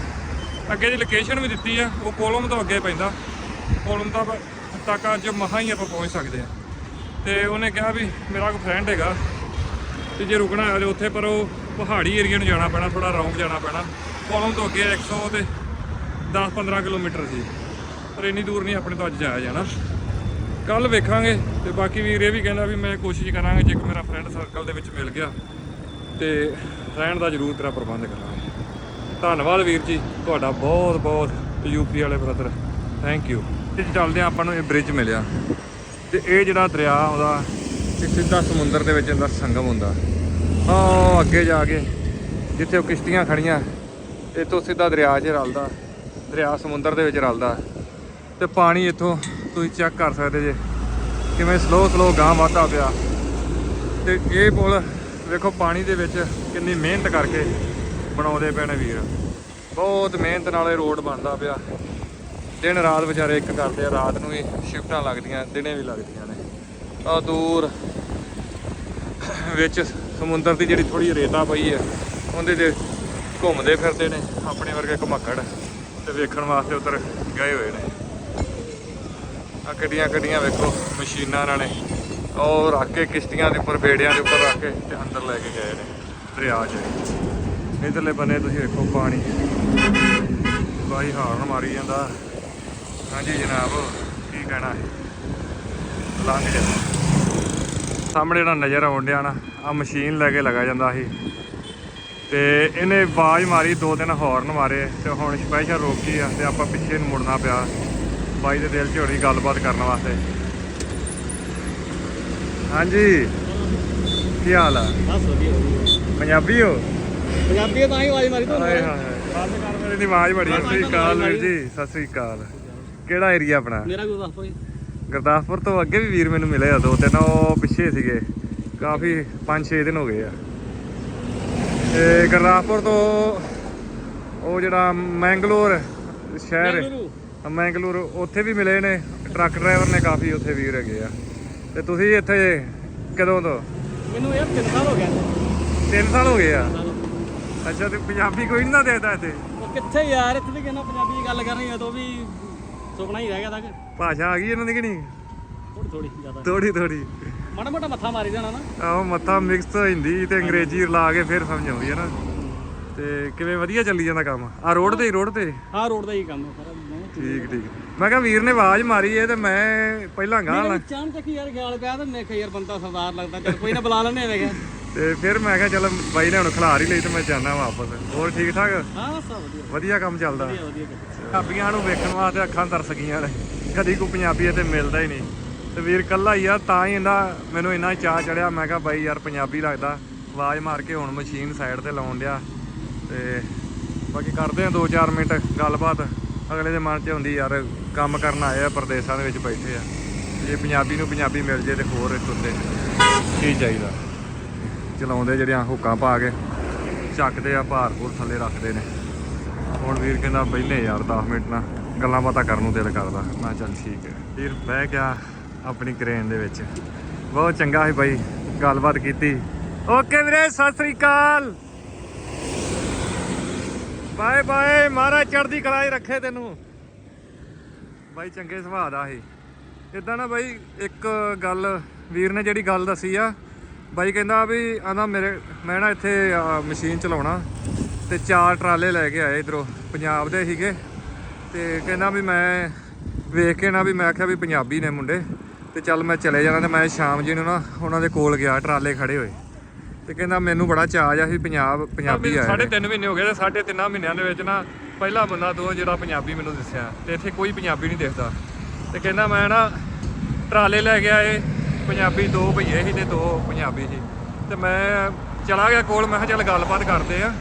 ਅੱਗੇ ਦੀ ਲੋਕੇਸ਼ਨ ਵੀ ਦਿੱਤੀ ਆ, ਉਹ ਕੋਲਮ ਤੋਂ ਅੱਗੇ ਪੈਂਦਾ। ਕੋਲਮ ਤੱਕ ਤੱਕ ਅੱਜ ਮਹਾਂ ਹੀ ਆਪਾਂ ਪਹੁੰਚ ਸਕਦੇ ਆ। ਤੇ ਉਹਨੇ ਕਿਹਾ ਵੀ ਮੇਰਾ ਕੋਈ ਫਰੈਂਡ ਹੈਗਾ, ਤੇ ਜੇ ਰੁਕਣਾ ਹੈ ਤੇ ਉੱਥੇ, ਪਰ ਉਹ ਪਹਾੜੀ ਏਰੀਆ ਨੂੰ ਜਾਣਾ ਪੈਣਾ ਥੋੜਾ ਰੌਂਗ ਜਾਣਾ ਪੈਣਾ। ਕੋਲਮ ਤੋਂ ਅੱਗੇ 100 ਤੇ 10-15 ਕਿਲੋਮੀਟਰ ਸੀ। ਪਰ ਇੰਨੀ ਦੂਰ ਨਹੀਂ, ਆਪਣੇ ਤੋਂ ਅੱਜ ਜਾਇਆ ਜਾਣਾ। ਕੱਲ ਵੇਖਾਂਗੇ ਤੇ ਬਾਕੀ ਵੀਰ ਇਹ ਵੀ ਕਹਿੰਦਾ ਵੀ ਮੈਂ ਕੋਸ਼ਿਸ਼ ਕਰਾਂਗਾ ਜੇ ਕੋਈ ਮੇਰਾ ਫਰੈਂਡ ਸਰਕਲ ਦੇ ਵਿੱਚ ਮਿਲ ਗਿਆ ਤੇ ਰਹਿਣ ਦਾ ਜ਼ਰੂਰ ਤੇਰਾ ਪ੍ਰਬੰਧ ਕਰਾਂਗੇ। ਧੰਨਵਾਦ ਵੀਰ ਜੀ, ਤੁਹਾਡਾ ਬਹੁਤ ਬਹੁਤ ਯੂਪੀ ਵਾਲੇ ਬ੍ਰਦਰ ਥੈਂਕ ਯੂ ਤੇ ਚੱਲਦੇ ਆਪਾਂ ਨੂੰ ਇਹ ਬ੍ਰਿਜ ਮਿਲਿਆ। ਤੇ ਇਹ ਜਿਹੜਾ ਦਰਿਆ ਆਉਂਦਾ ਇਹ ਸਿੱਧਾ ਸਮੁੰਦਰ ਦੇ ਵਿੱਚ ਇਹਦਾ ਸੰਗਮ ਹੁੰਦਾ। ਆ ਅੱਗੇ ਜਾ ਕੇ ਜਿੱਥੇ ਉਹ ਕਿਸ਼ਤੀਆਂ ਖੜੀਆਂ, ਇੱਥੋਂ ਸਿੱਧਾ ਦਰਿਆ 'ਚ ਰਲਦਾ। ਦਰਿਆ ਸਮੁੰਦਰ ਦੇ ਵਿੱਚ ਰਲਦਾ। ਤੇ ਪਾਣੀ ਇੱਥੋਂ ਤੁਸੀਂ ਚੈੱਕ ਕਰ ਸਕਦੇ ਜੇ। ਕਿਵੇਂ ਸਲੋ ਸਲੋ ਗਾਂ ਵਧਦਾ ਪਿਆ। ਤੇ ਇਹ ਪੁਲ ਵੇਖੋ ਪਾਣੀ ਦੇ ਵਿੱਚ ਕਿੰਨੀ ਮਿਹਨਤ ਕਰਕੇ ਬਣਾਉਂਦੇ ਪਏ ਨੇ ਵੀਰ। ਬਹੁਤ ਮਿਹਨਤ ਨਾਲ ਇਹ ਰੋਡ ਬਣਦਾ ਪਿਆ। ਦਿਨ ਰਾਤ ਵਿਚਾਰੇ ਇੱਕ ਕਰਦੇ ਆ, ਰਾਤ ਨੂੰ ਵੀ ਸ਼ਿਫਟਾਂ ਲੱਗਦੀਆਂ, ਦਿਨੇ ਵੀ ਲੱਗਦੀਆਂ ਨੇ। ਆ ਦੂਰ ਵਿੱਚ ਸਮੁੰਦਰ ਦੀ ਜਿਹੜੀ ਥੋੜੀ ਰੇਤਾ ਪਈ ਹੈ ਉਹਦੇ 'ਤੇ ਘੁੰਮਦੇ ਫਿਰਦੇ ਨੇ, ਆਪਣੇ ਵਰਗੇ ਘਮੱਕੜ। ਤੇ ਵੇਖਣ ਵਾਸਤੇ ਉਧਰ ਗਏ ਹੋਏ ਨੇ। ਆ ਗੱਡੀਆਂ ਗੱਡੀਆਂ ਵੇਖੋ, ਮਸ਼ੀਨਾਂ ਨਾਲ ਨੇ। ਉਹ ਰੱਖ ਕੇ ਕਿਸ਼ਤੀਆਂ ਦੇ ਉੱਪਰ, ਬੇੜਿਆਂ ਦੇ ਉੱਪਰ ਰੱਖ ਕੇ ਤੇ ਅੰਦਰ ਲੈ ਕੇ ਗਏ ਨੇ। ਦਰਿਆ 'ਚ ਇਧਰਲੇ ਬੰਨੇ ਤੁਸੀਂ ਵੇਖੋ ਪਾਣੀ। ਬਾਈ ਹਾਰਨ ਮਾਰੀ ਜਾਂਦਾ। ਹਾਂਜੀ ਜਨਾਬ, ਕੀ ਕਹਿਣਾ? ਹੈ ਲੰਘ ਜਾ। ਸਾਹਮਣੇ ਜਿਹੜਾ ਨਜ਼ਰ ਆਉਣ ਡਿਆ ਨਾ ਆ ਮਸ਼ੀਨ ਲੈ ਕੇ ਲਗਾ ਜਾਂਦਾ ਸੀ। ਤੇ ਇਹਨੇ ਆਵਾਜ਼ ਮਾਰੀ, ਦੋ ਤਿੰਨ ਹਾਰਨ ਮਾਰੇ ਤੇ ਹੁਣ ਸਪੈਸ਼ਲ ਰੋਕੀ ਆ ਤੇ ਆਪਾਂ ਪਿੱਛੇ ਨੂੰ ਮੁੜਨਾ ਪਿਆ। ਬਾਈ ਦੇ ਦਿਲ 'ਚ ਹੋਣੀ ਗੱਲਬਾਤ ਕਰਨ ਵਾਸਤੇ। ਹਾਂਜੀ। ਕੀ ਹਾਲ ਆ? ਬਸ ਵਧੀਆ ਪੰਜਾਬੀ ਹੋ? ਪੰਜਾਬੀ ਤਾਂ ਹੀ ਆਵਾਜ਼ ਮਾਰੀ ਹਾਏ ਹਾਏ ਕਰ ਮੇਰੇ ਦੀ ਆਵਾਜ਼ ਬੜੀ ਸਤਿ ਸ੍ਰੀ ਅਕਾਲ ਵੀਰ ਜੀ। ਸਤਿ ਸ੍ਰੀ ਅਕਾਲ। ਕਿਹੜਾ ਏਰੀਆ ਆਪਣਾ? ਮੇਰਾ ਕੋਈ ਗੁਰਦਾਸਪੁਰ ਤੋਂ ਅੱਗੇ ਵੀ ਵੀਰ ਮੈਨੂੰ ਮਿਲੇ ਆ ਦੋ ਤਿੰਨ ਉਹ ਪਿੱਛੇ ਸੀਗੇ। ਕਾਫੀ 5-6 ਦਿਨ ਹੋ ਗਏ ਆ। ਤੇ ਗੁਰਦਾਸਪੁਰ ਤੋਂ ਉਹ ਜਿਹੜਾ ਮੈਂਗਲੋਰ ਸ਼ਹਿਰ ਹੈ ਮੈਂਗਲੂਰ ਉੱਥੇ ਵੀ ਮਿਲੇ ਨੇ ਟਰੱਕ ਡਰਾਈਵਰ ਨੇ ਕਾਫੀ ਉੱਥੇ ਵੀਰ ਹੈਗੇ ਆ। ਤੇ ਤੁਸੀਂ ਇੱਥੇ ਕਦੋਂ ਤੋਂ? ਮੈਨੂੰ ਯਾਰ 3 ਸਾਲ ਹੋ ਗਿਆ 3 ਸਾਲ ਹੋ ਗਏ ਆ? ਅੱਛਾ ਤੇ ਪੰਜਾਬੀ ਕੋਈ ਨਹੀਂ ਨਾ ਦੇਦਾ ਇੱਥੇ? ਉਹ ਕਿੱਥੇ ਯਾਰ ਇੱਥੇ ਵੀ ਕਹਿੰਦਾ ਪੰਜਾਬੀ ਗੱਲ ਕਰਨੀ ਤਾਂ ਉਹ ਵੀ ਸੁਪਨਾ ਹੀ ਰਹਿ ਗਿਆ ਤੱਕ ਭਾਸ਼ਾ ਆ ਗਈ ਇਹਨਾਂ ਦੀ ਕਿ ਨਹੀਂ? ਥੋੜੀ ਥੋੜੀ ਜ਼ਿਆਦਾ। ਥੋੜੀ ਥੋੜੀ ਮਾੜਾ ਮੋਟਾ ਮੱਥਾ ਮਾਰੀ ਜਾਣਾ ਨਾ। ਆਹੋ ਮੱਥਾ ਮਿਕਸ ਹਿੰਦੀ ਤੇ ਅੰਗਰੇਜ਼ੀ ਲਾ ਕੇ ਫਿਰ ਸਮਝ ਆਉਂਦੀ ਹੈ ਨਾ। ਤੇ ਕਿਵੇਂ ਵਧੀਆ ਚੱਲੀ ਜਾਂਦਾ ਕੰਮ? ਆ ਰੋਡ ਤੇ ਹੀ ਰੋਡ ਤੇ ਹਾਂ? ਰੋਡ ਦਾ ਹੀ ਕੰਮ ਸਾਰਾ। ਠੀਕ ਠੀਕ। ਮੈਂ ਕਿਹਾ ਵੀਰ ਨੇ ਆਵਾਜ਼ ਮਾਰੀ ਏ ਤੇ ਮੈਂ ਪਹਿਲਾਂ ਗਾਂ ਮੇਰੇ ਚਾਣ ਤੱਕ ਯਾਰ ਖਿਆਲ ਪਿਆ ਤਾਂ ਮੈਂ ਕਿਹਾ ਯਾਰ ਬੰਦਾ ਸਰਦਾਰ ਲੱਗਦਾ ਚਲ ਕੋਈ ਨਾ ਬੁਲਾ ਲੈਣੇ ਮੈਂ ਕਿਹਾ ਤੇ ਫਿਰ ਮੈਂ ਕਿਹਾ ਚੱਲ ਬਾਈ ਨੇ ਹੁਣ ਖਿਲਾਰ ਹੀ ਲਈ ਤੇ ਮੈਂ ਜਾਣਾ ਵਾਪਸ। ਹੋਰ ਠੀਕ ਠਾਕ? ਹਾਂ ਸਭ ਵਧੀਆ। ਵਧੀਆ ਕੰਮ ਚੱਲਦਾ। ਵਧੀਆ ਵਧੀਆ। ਪੰਜਾਬੀਆਂ ਨੂੰ ਵੇਖਣ ਵਾਸਤੇ ਅੱਖਾਂ ਤਰਸ ਗਈਆਂ ਨੇ। ਕਦੀ ਕੋਈ ਪੰਜਾਬੀ ਇੱਥੇ ਮਿਲਦਾ ਹੀ ਨਹੀਂ। ਤੇ ਵੀਰ ਕੱਲਾ ਹੀ ਆ ਤਾਂ ਹੀ ਇਹਦਾ ਮੈਨੂੰ ਇੰਨਾ ਚਾਹ ਚੜਿਆ। ਮੈਂ ਕਿਹਾ ਬਾਈ ਯਾਰ ਪੰਜਾਬੀ ਲੱਗਦਾ। ਆਵਾਜ਼ ਮਾਰ ਕੇ ਹੁਣ ਮਸ਼ੀਨ ਸਾਈਡ ਤੇ ਲਾਉਣ ਡਿਆ। ਤੇ ਬਾਕੀ ਕਰਦੇ ਆ 2-4 ਮਿੰਟ ਗੱਲਬਾਤ। ਅਗਲੇ ਦੇ ਮਨ 'ਚ ਹੁੰਦੀ ਯਾਰ, ਕੰਮ ਕਰਨ ਆਏ ਆ, ਪ੍ਰਦੇਸ਼ਾਂ ਦੇ ਵਿੱਚ ਬੈਠੇ ਆ। ਜੇ ਪੰਜਾਬੀ ਨੂੰ ਪੰਜਾਬੀ ਮਿਲ ਜੇ ਤੇ ਹੋਰ ਇੱਕ ਉੱਤੇ ਕੀ ਚਾਹੀਦਾ? ਚਲਾਉਂਦੇ ਜਿਹੜੀਆਂ ਹੁੱਕਾਂ ਪਾ ਕੇ, ਚੱਕਦੇ ਆ ਭਾਰਪੂਰ ਥੱਲੇ ਰੱਖਦੇ ਨੇ। ਹੁਣ ਵੀਰ ਕਹਿੰਦਾ ਬੈਲੇ ਯਾਰ 10 ਮਿੰਟ ਨਾ, ਗੱਲਾਂ ਬਾਤਾਂ ਕਰਨ ਨੂੰ ਦਿਲ ਕਰਦਾ। ਮੈਂ ਕਿਹਾ ਚੱਲ ਠੀਕ ਹੈ। ਵੀਰ, ਬਹਿ ਗਿਆ ਆਪਣੀ ਕ੍ਰੇਨ ਦੇ ਵਿੱਚ। ਬਹੁਤ ਚੰਗਾ ਸੀ ਬਾਈ, ਗੱਲਬਾਤ ਕੀਤੀ। ਓਕੇ ਵੀਰੇ, ਸਤਿ ਸ੍ਰੀ ਅਕਾਲ। ਬਾਏ ਬਾਏ, ਮਹਾਰਾਜ ਚੜ੍ਹਦੀ ਕਲਾ ਹੀ ਰੱਖੇ ਤੈਨੂੰ। ਬਾਈ ਚੰਗੇ ਸੁਭਾਅ ਦਾ ਸੀ ਇਦਾਂ ਨਾ ਬਾਈ, ਇੱਕ ਗੱਲ, ਵੀਰ ਨੇ ਜਿਹੜੀ ਗੱਲ ਦੱਸੀ ਆ, ਬਾਈ ਕਹਿੰਦਾ ਵੀ ਆਂਦਾ ਮੇਰੇ, ਮੈਂ ਨਾ ਇੱਥੇ ਮਸ਼ੀਨ ਚਲਾਉਣਾ, ਤੇ ਚਾਰ ਟਰਾਲੇ ਲੈ ਕੇ ਆਏ ਇਧਰੋਂ, ਪੰਜਾਬ ਦੇ ਸੀਗੇ। ਤੇ ਕਹਿੰਦਾ ਵੀ ਮੈਂ ਵੇਖ ਕੇ ਨਾ ਵੀ ਮੈਂ ਆਖਿਆ ਵੀ ਪੰਜਾਬੀ ਨੇ ਮੁੰਡੇ, ਤੇ ਚੱਲ ਮੈਂ ਚਲੇ ਜਾਣਾ, ਤੇ ਮੈਂ ਸ਼ਾਮ ਜੀ ਨੂੰ ਨਾ ਉਹਨਾਂ ਦੇ ਕੋਲ ਗਿਆ, ਟਰਾਲੇ ਖੜੇ ਹੋਏ। ਤੇ ਕਹਿੰਦਾ ਮੈਨੂੰ ਬੜਾ ਚਾਅ ਆ ਸੀ ਪੰਜਾਬ ਪੰਜਾਬੀ ਆਇਆ ਸਾਢੇ 3 ਮਹੀਨੇ ਹੋ ਗਏ ਤੇ ਸਾਢੇ 3 ਮਹੀਨਿਆਂ ਦੇ ਵਿੱਚ ਨਾ ਪਹਿਲਾ ਬੰਦਾ ਤੋਂ ਜਿਹੜਾ ਪੰਜਾਬੀ ਮੈਨੂੰ ਦਿਸਿਆ ਤੇ ਇੱਥੇ ਕੋਈ ਪੰਜਾਬੀ ਨਹੀਂ ਦਿਖਦਾ। ਤੇ ਕਹਿੰਦਾ ਮੈਂ ਨਾ ਟਰਾਲੇ ਲੈ ਕੇ ਆਏ ਪੰਜਾਬੀ ਦੋ ਭਈਏ ਸੀ ਤੇ ਦੋ ਪੰਜਾਬੀ ਸੀ। ਤੇ ਮੈਂ ਚਲਾ ਗਿਆ ਕੋਲ ਮੈਂ ਕਿਹਾ ਚੱਲ ਗੱਲਬਾਤ ਕਰਦੇ ਆ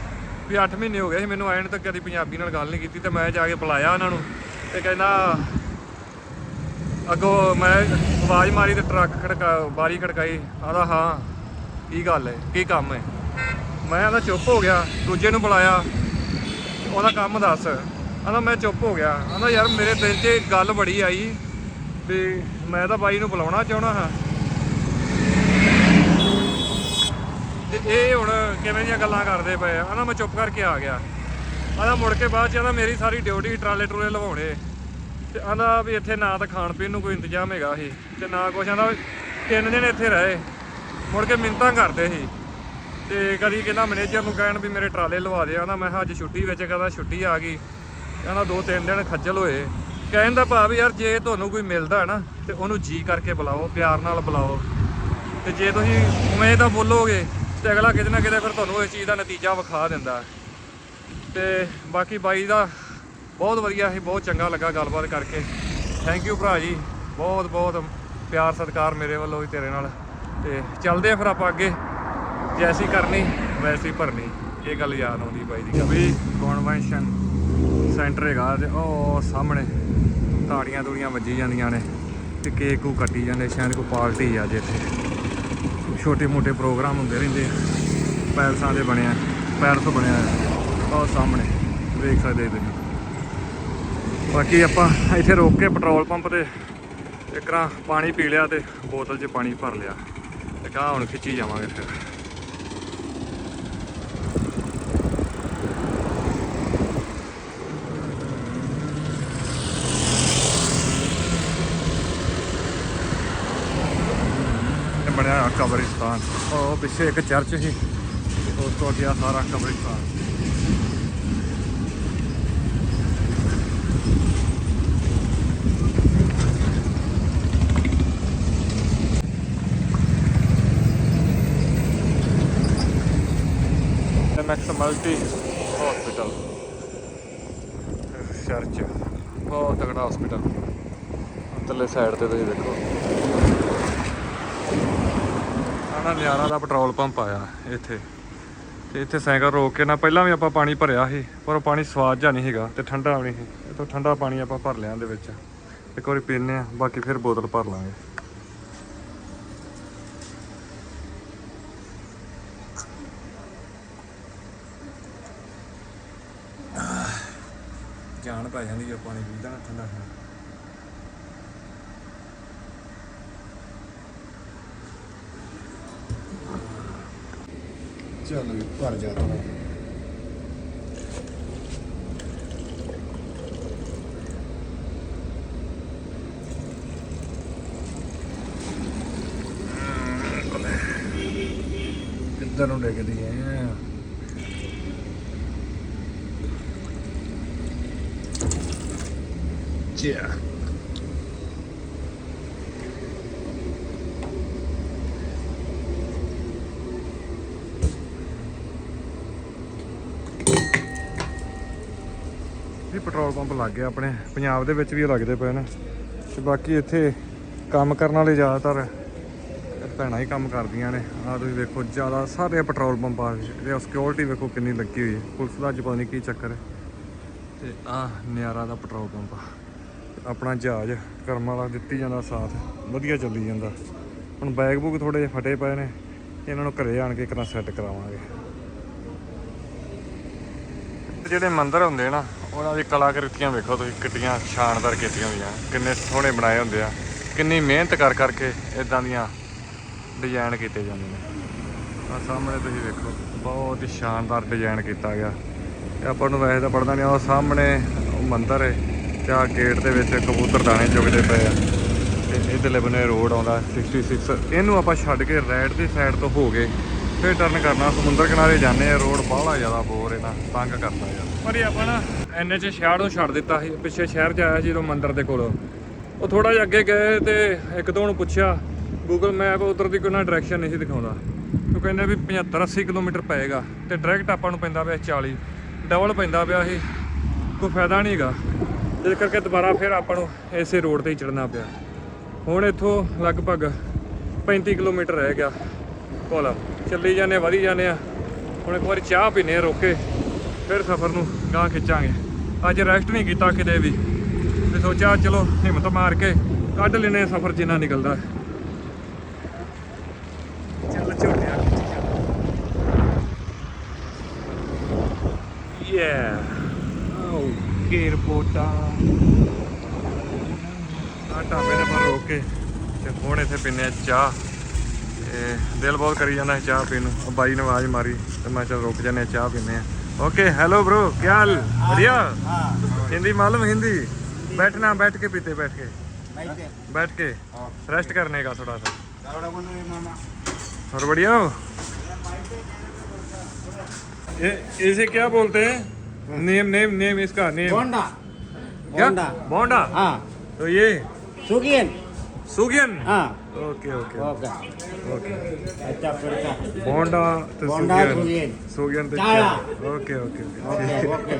ਵੀ 8 ਮਹੀਨੇ ਹੋ ਗਏ ਸੀ ਮੈਨੂੰ ਆਏ ਨੂੰ ਤਾਂ ਕਦੀ ਪੰਜਾਬੀ ਨਾਲ ਗੱਲ ਨਹੀਂ ਕੀਤੀ ਤੇ ਮੈਂ ਜਾ ਕੇ ਬੁਲਾਇਆ ਉਹਨਾਂ ਨੂੰ ਤੇ ਕਹਿੰਦਾ ਅੱਗੋਂ ਮੈਂ ਆਵਾਜ਼ ਮਾਰੀ ਤੇ ਟਰੱਕ ਖੜਕਾ ਬਾਰੀ ਖੜਕਾਈ ਆਦਾ ਹਾਂ। ਕੀ ਗੱਲ ਹੈ? ਕੀ ਕੰਮ ਹੈ? ਮੈਂ ਆਂਦਾ ਚੁੱਪ ਹੋ ਗਿਆ। ਦੂਜੇ ਨੂੰ ਬੁਲਾਇਆ। ਉਹਦਾ ਕੰਮ ਦੱਸ। ਆਂਦਾ ਮੈਂ ਚੁੱਪ ਹੋ ਗਿਆ। ਆਂਦਾ ਯਾਰ ਮੇਰੇ ਦਿਲ 'ਚ ਗੱਲ ਬੜੀ ਆਈ ਵੀ ਮੈਂ ਤਾਂ ਬਾਈ ਨੂੰ ਬੁਲਾਉਣਾ ਚਾਹਣਾ ਹਾਂ। ਤੇ ਇਹ ਹੁਣ ਕਿਵੇਂ ਦੀਆਂ ਗੱਲਾਂ ਕਰਦੇ ਪਏ ਆ? ਆਂਦਾ ਮੈਂ ਚੁੱਪ ਕਰਕੇ ਆ ਗਿਆ। ਆਂਦਾ ਮੁੜ ਕੇ ਬਾਅਦ ਚ ਆਂਦਾ ਮੇਰੀ ਸਾਰੀ ਡਿਊਟੀ ਟਰਾਲੇ ਟਰੂਲੇ ਲਵਾਉਣੇ। ਤੇ ਆਂਦਾ ਵੀ ਇੱਥੇ ਨਾ ਤਾਂ ਖਾਣ ਪੀਣ ਨੂੰ ਕੋਈ ਇੰਤਜ਼ਾਮ ਹੈਗਾ ਸੀ ਤੇ ਨਾ ਕੁਛ ਆਂਦਾ ਤਿੰਨ ਦਿਨ ਇੱਥੇ ਰਹੇ। ਮੁੜ ਕੇ ਮਿੰਤਾਂ ਕਰਦੇ ਸੀ। ਤੇ ਕਦੀ ਕਹਿੰਦਾ ਮੈਨੇਜਰ ਨੂੰ ਕਹਿਣ ਵੀ ਮੇਰੇ ਟਰਾਲੇ ਲਵਾ ਦੇ। ਆਂਦਾ ਮੈਂ ਕਿਹਾ ਅੱਜ ਛੁੱਟੀ ਵਿੱਚ ਕਹਿੰਦਾ ਛੁੱਟੀ ਆ ਗਈ। ਕਹਿੰਦਾ ਦੋ ਤਿੰਨ ਦਿਨ ਖੱਜਲ ਹੋਏ। ਕਹਿਣ ਦਾ ਭਾਵ ਯਾਰ ਜੇ ਤੁਹਾਨੂੰ ਕੋਈ ਮਿਲਦਾ ਹੈ ਨਾ, ਤੇ ਉਹਨੂੰ ਜੀ ਕਰਕੇ ਬੁਲਾਓ, ਪਿਆਰ ਨਾਲ ਬੁਲਾਓ। ਤੇ ਜੇ ਤੁਸੀਂ ਉਵੇਂ ਤਾਂ ਬੋਲੋਗੇ, ਤੇ ਅਗਲਾ ਕਿਤੇ ਨਾ ਕਿਤੇ ਫਿਰ ਤੁਹਾਨੂੰ ਇਸ ਚੀਜ਼ ਦਾ ਨਤੀਜਾ ਵਿਖਾ ਦਿੰਦਾ। ਤੇ ਬਾਕੀ ਬਾਈ ਦਾ ਬਹੁਤ ਵਧੀਆ ਸੀ, ਬਹੁਤ ਚੰਗਾ ਲੱਗਾ ਗੱਲਬਾਤ ਕਰਕੇ। ਥੈਂਕ ਯੂ ਭਰਾ ਜੀ। ਬਹੁਤ ਬਹੁਤ ਪਿਆਰ ਸਤਿਕਾਰ ਮੇਰੇ ਵੱਲੋਂ ਵੀ ਤੇਰੇ ਨਾਲ। ਤੇ ਚੱਲਦੇ ਆ ਫਿਰ ਆਪਾਂ ਅੱਗੇ। ਜੈਸੀ ਕਰਨੀ, ਵੈਸੀ ਭਰਨੀ। ਇਹ ਗੱਲ ਯਾਦ ਆਉਂਦੀ ਬਾਈ ਦੀ ਵੀ ਕਨਵੈਨਸ਼ਨ ਸੈਂਟਰ ਹੈਗਾ ਤੇ ਉਹ ਸਾਹਮਣੇ ਤਾੜੀਆਂ ਤੂੜੀਆਂ ਵੱਜੀ ਜਾਂਦੀਆਂ ਨੇ ਤੇ ਕੇਕ ਕੂ ਕੱਟੀ ਜਾਂਦੇ, ਸ਼ਾਇਦ ਕੋਈ ਪਾਰਟੀ ਆ ਜੇ ਇੱਥੇ। ਛੋਟੇ ਮੋਟੇ ਪ੍ਰੋਗਰਾਮ ਹੁੰਦੇ ਰਹਿੰਦੇ ਆ। ਪੈਲਸਾਂ ਦੇ ਬਣਿਆ, ਪੈਲਸ ਬਣਿਆ ਉਹ ਸਾਹਮਣੇ ਵੇਖ ਸਕਦੇ ਤੁਸੀਂ। ਬਾਕੀ ਆਪਾਂ ਇੱਥੇ ਰੋਕ ਕੇ ਪੈਟਰੋਲ ਪੰਪ ਤੇ ਇੱਕਰਾਂ ਪਾਣੀ ਪੀ ਲਿਆ ਤੇ ਬੋਤਲ 'ਚ ਪਾਣੀ ਭਰ ਲਿਆ। ਤੇ ਕਾਹ ਹੁਣ ਖਿੱਚੀ ਜਾਵਾਂਗੇ ਫਿਰ। ਬਣਿਆ ਕਬਰਿਸਤਾਨ। ਉਹ ਪਿੱਛੇ ਇੱਕ ਚਰਚ ਸੀ। ਉਸ ਤੋਂ ਅੱਗੇ ਸਾਰਾ ਕਬਰਿਸਤਾਨ। ਐਮਐਕਸ ਮਲਟੀ ਹਸਪੀਟਲ ਚਰਚ ਬਹੁਤ ਤਕੜਾ ਹਸਪੀਟਲ ਅੰਦਰਲੇ ਸਾਈਡ ਤੇ ਤੁਸੀਂ ਦੇਖੋ। ਆਣਾ ਨਿਆਰਾ ਦਾ ਪੈਟਰੋਲ ਪੰਪ ਆਇਆ ਇੱਥੇ। ਤੇ ਇੱਥੇ ਸਾਈਕਲ ਰੋਕ ਕੇ ਨਾ ਪਹਿਲਾਂ ਵੀ ਆਪਾਂ ਪਾਣੀ ਭਰਿਆ ਸੀ ਪਰ ਉਹ ਪਾਣੀ ਸਵਾਦ ਜਾਂ ਨਹੀਂ ਹੈਗਾ ਤੇ ਠੰਡਾ ਵੀ ਨਹੀਂ ਸੀ। ਇਹ ਤੋਂ ਠੰਡਾ ਪਾਣੀ ਆਪਾਂ ਭਰ ਲਿਆ ਇਹਦੇ ਵਿੱਚ। ਇੱਕ ਵਾਰੀ ਪੀਨੇ ਆ ਬਾਕੀ ਫਿਰ ਬੋਤਲ ਭਰ ਲਾਂਗੇ। ਠੰਡ ਪੈ ਜਾਂਦੀ ਹੈ ਪਾਣੀ ਪੀ ਲੈਣਾ ਠੰਡਾ ਠੰਡਾ। ਚੱਲ ਵੀ, ਭਰ ਜਾ ਤਾ। ਇੱਧਰ ਨੂੰ ਡੇਗਦੀ ਹੈ Yeah. ਵੀ ਪੈਟਰੋਲ ਪੰਪ ਲੱਗ ਗਿਆ ਆਪਣੇ। ਪੰਜਾਬ ਦੇ ਵਿੱਚ ਵੀ ਲੱਗਦੇ ਪਏ ਨੇ। ਤੇ ਬਾਕੀ ਇੱਥੇ ਕੰਮ ਕਰਨ ਵਾਲੇ ਜ਼ਿਆਦਾਤਰ ਭੈਣਾਂ ਹੀ ਕੰਮ ਕਰਦੀਆਂ ਨੇ। ਆ ਤੁਸੀਂ ਵੇਖੋ, ਜ਼ਿਆਦਾ ਸਾਰੇ ਪੈਟਰੋਲ ਪੰਪਾਂ ਤੇ ਸਿਕਿਉਰਿਟੀ ਵੇਖੋ ਕਿੰਨੀ ਲੱਗੀ ਹੋਈ ਹੈ। ਪੁਲਿਸ ਦਾ ਅੱਜ ਪਤਾ ਨਹੀਂ ਕੀ ਚੱਕਰ ਹੈ। ਤੇ ਆ ਨਿਆਰਾ ਦਾ ਪੈਟਰੋਲ ਪੰਪ ਆ। ਆਪਣਾ ਜਹਾਜ਼, ਕਰਮ ਵਾਲਾ ਦਿੱਤੀ ਜਾਂਦਾ ਸਾਥ, ਵਧੀਆ ਚੱਲੀ ਜਾਂਦਾ। ਹੁਣ ਬੈਗ ਬੁੱਕ ਥੋੜੇ ਜਿਹੇ ਫਟੇ ਪਏ ਨੇ, ਇਹਨਾਂ ਨੂੰ ਘਰੇ ਆਣ ਕੇ ਇੱਕ ਨਾਲ ਸੈੱਟ ਕਰਾਵਾਂਗੇ। ਜਿਹੜੇ ਮੰਦਰ ਹੁੰਦੇ ਨਾ, ਉਹਨਾਂ ਦੀ ਕਲਾਕ੍ਰਿਤੀਆਂ ਵੇਖੋ ਤੁਸੀਂ, ਕਿੱਡੀਆਂ ਸ਼ਾਨਦਾਰ ਕੀਤੀਆਂ ਹੋਈਆਂ, ਕਿੰਨੇ ਸੋਹਣੇ ਬਣਾਏ ਹੁੰਦੇ ਆ, ਕਿੰਨੀ ਮਿਹਨਤ ਕਰ ਕਰਕੇ ਇਦਾਂ ਦੀਆਂ ਡਿਜ਼ਾਈਨ ਕੀਤੇ ਜਾਂਦੇ ਨੇ। ਆ ਸਾਹਮਣੇ ਤੁਸੀਂ ਵੇਖੋ, ਬਹੁਤ ਹੀ ਸ਼ਾਨਦਾਰ ਡਿਜ਼ਾਈਨ ਕੀਤਾ ਗਿਆ। ਆਪਾਂ ਨੂੰ ਵੈਸੇ ਤਾਂ ਪੜਦਾ ਨਹੀਂ ਉਹ ਸਾਹਮਣੇ ਉਹ ਮੰਦਰ ਹੈ ਤੇ ਆ ਗੇਟ ਦੇ ਵਿੱਚ ਕਬੂਤਰ ਦਾਣੇ ਚੁਗਦੇ ਪਏ ਆ। ਤੇ ਇਧਰਲੇ ਬੰਨੇ ਰੋਡ ਆਉਂਦਾ 66 ਇਹਨੂੰ ਆਪਾਂ ਛੱਡ ਕੇ ਰਾਈਟ ਦੀ ਸਾਈਡ ਤੋਂ ਹੋ ਕੇ ਫਿਰ ਟਰਨ ਕਰਨਾ, ਸਮੁੰਦਰ ਕਿਨਾਰੇ ਜਾਂਦੇ ਆ ਰੋਡ ਬਾਹਲਾ ਜ਼ਿਆਦਾ ਬੋਰ ਇਹਨਾਂ, ਤੰਗ ਕਰਦਾ ਯਾਰ। ਪਰ ਇਹ ਆਪਾਂ ਨਾ ਐਨਐਚ 66 ਨੂੰ ਛੱਡ ਦਿੱਤਾ ਸੀ, ਪਿੱਛੇ ਸ਼ਹਿਰ 'ਚ ਆਇਆ ਸੀ ਜਦੋਂ ਮੰਦਿਰ ਦੇ ਕੋਲ। ਉਹ ਥੋੜਾ ਜਿਹਾ ਅੱਗੇ ਗਏ ਤੇ ਇੱਕ ਦੋ ਨੂੰ ਪੁੱਛਿਆ ਗੂਗਲ ਮੈਪ ਉਧਰ ਦੀ ਕੋਈ ਨਾ ਡਾਇਰੈਕਸ਼ਨ ਨਹੀਂ ਸੀ ਦਿਖਾਉਂਦਾ। ਉਹ ਕਹਿੰਦੇ ਵੀ 75 80 ਕਿਲੋਮੀਟਰ ਪਏਗਾ, ਤੇ ਡਾਇਰੈਕਟ ਆਪਾਂ ਨੂੰ ਪੈਂਦਾ ਪਿਆ 40 ਡਬਲ ਪੈਂਦਾ ਪਿਆ ਇਹ, ਕੋਈ ਫਾਇਦਾ ਨਹੀਂ ਹੈਗਾ। ਜਿਸ ਕਰਕੇ ਦੁਬਾਰਾ ਫਿਰ ਆਪਾਂ ਨੂੰ ਇਸੇ ਰੋਡ ਤੇ ਹੀ ਚੜਨਾ ਪਿਆ। ਹੁਣ ਇੱਥੋਂ ਲਗਭਗ 35 ਕਿਲੋਮੀਟਰ ਰਹਿ ਗਿਆ ਭੋਲਾ। ਚੱਲੀ ਜਾਂਦੇ ਆ, ਵਧੀ ਜਾਂਦੇ ਆ। ਹੁਣ ਇੱਕ ਵਾਰੀ ਚਾਹ ਪੀਨੇ ਆ ਰੋਕੇ ਫਿਰ ਸਫ਼ਰ ਨੂੰ ਗਾਂ ਖਿੱਚਾਂਗੇ। ਅੱਜ ਰੈਸਟ ਨਹੀਂ ਕੀਤਾ ਕਿਤੇ ਵੀ। ਤੇ ਸੋਚਿਆ ਚਲੋ ਹਿੰਮਤ ਮਾਰ ਕੇ ਕੱਢ ਲੈਨੇ ਸਫ਼ਰ ਜਿੰਨਾ ਨਿਕਲਦਾ। ਹੈ। ਚੱਲ ਝੋਟਿਆ ਯੇ ਆਓ ਗੇਰ ਪੋਟਾ ਆ ਢਾਬੇ ਦੇ ਪਰ ਰੋਕ ਕੇ ਤੇ ਹੁਣ ਇੱਥੇ ਪੀਨੇ ਆ ਚਾਹ ਤੇ ਦਿਲ ਬਹੁਤ ਕਰੀ ਜਾਂਦਾ ਹੈ ਚਾਹ ਪੀਣ ਨੂੰ ਉਹ ਬਾਈ ਨੇ ਆਵਾਜ਼ ਮਾਰੀ ਤੇ ਮੈਂ ਚਲ ਰੁਕ ਜਾਂਦੇ ਆ ਚਾਹ ਪੀਨੇ ਆ ओके हेलो ब्रो क्या हाल बढ़िया हिंदी मालूम हिंदी बैठना बैठ के पीते बैठ के बैठ के रेस्ट करने का थोड़ा सा और बढ़िया हो ये इसे क्या बोलते हैं नेम नेम नेम इसका नेम बोंडा क्या बोंडा बोंडा हाँ तो ये सुगियन सुगियन हाँ ओके ओके ओके ओके अच्छा फिर बोंडा तो बोंडा सुगियन सुगियन ਸੁਗਿਆਨ ਤੇ ਚਾਹ। ਚਾਹ ਓਕੇ ਓਕੇ ओके ओके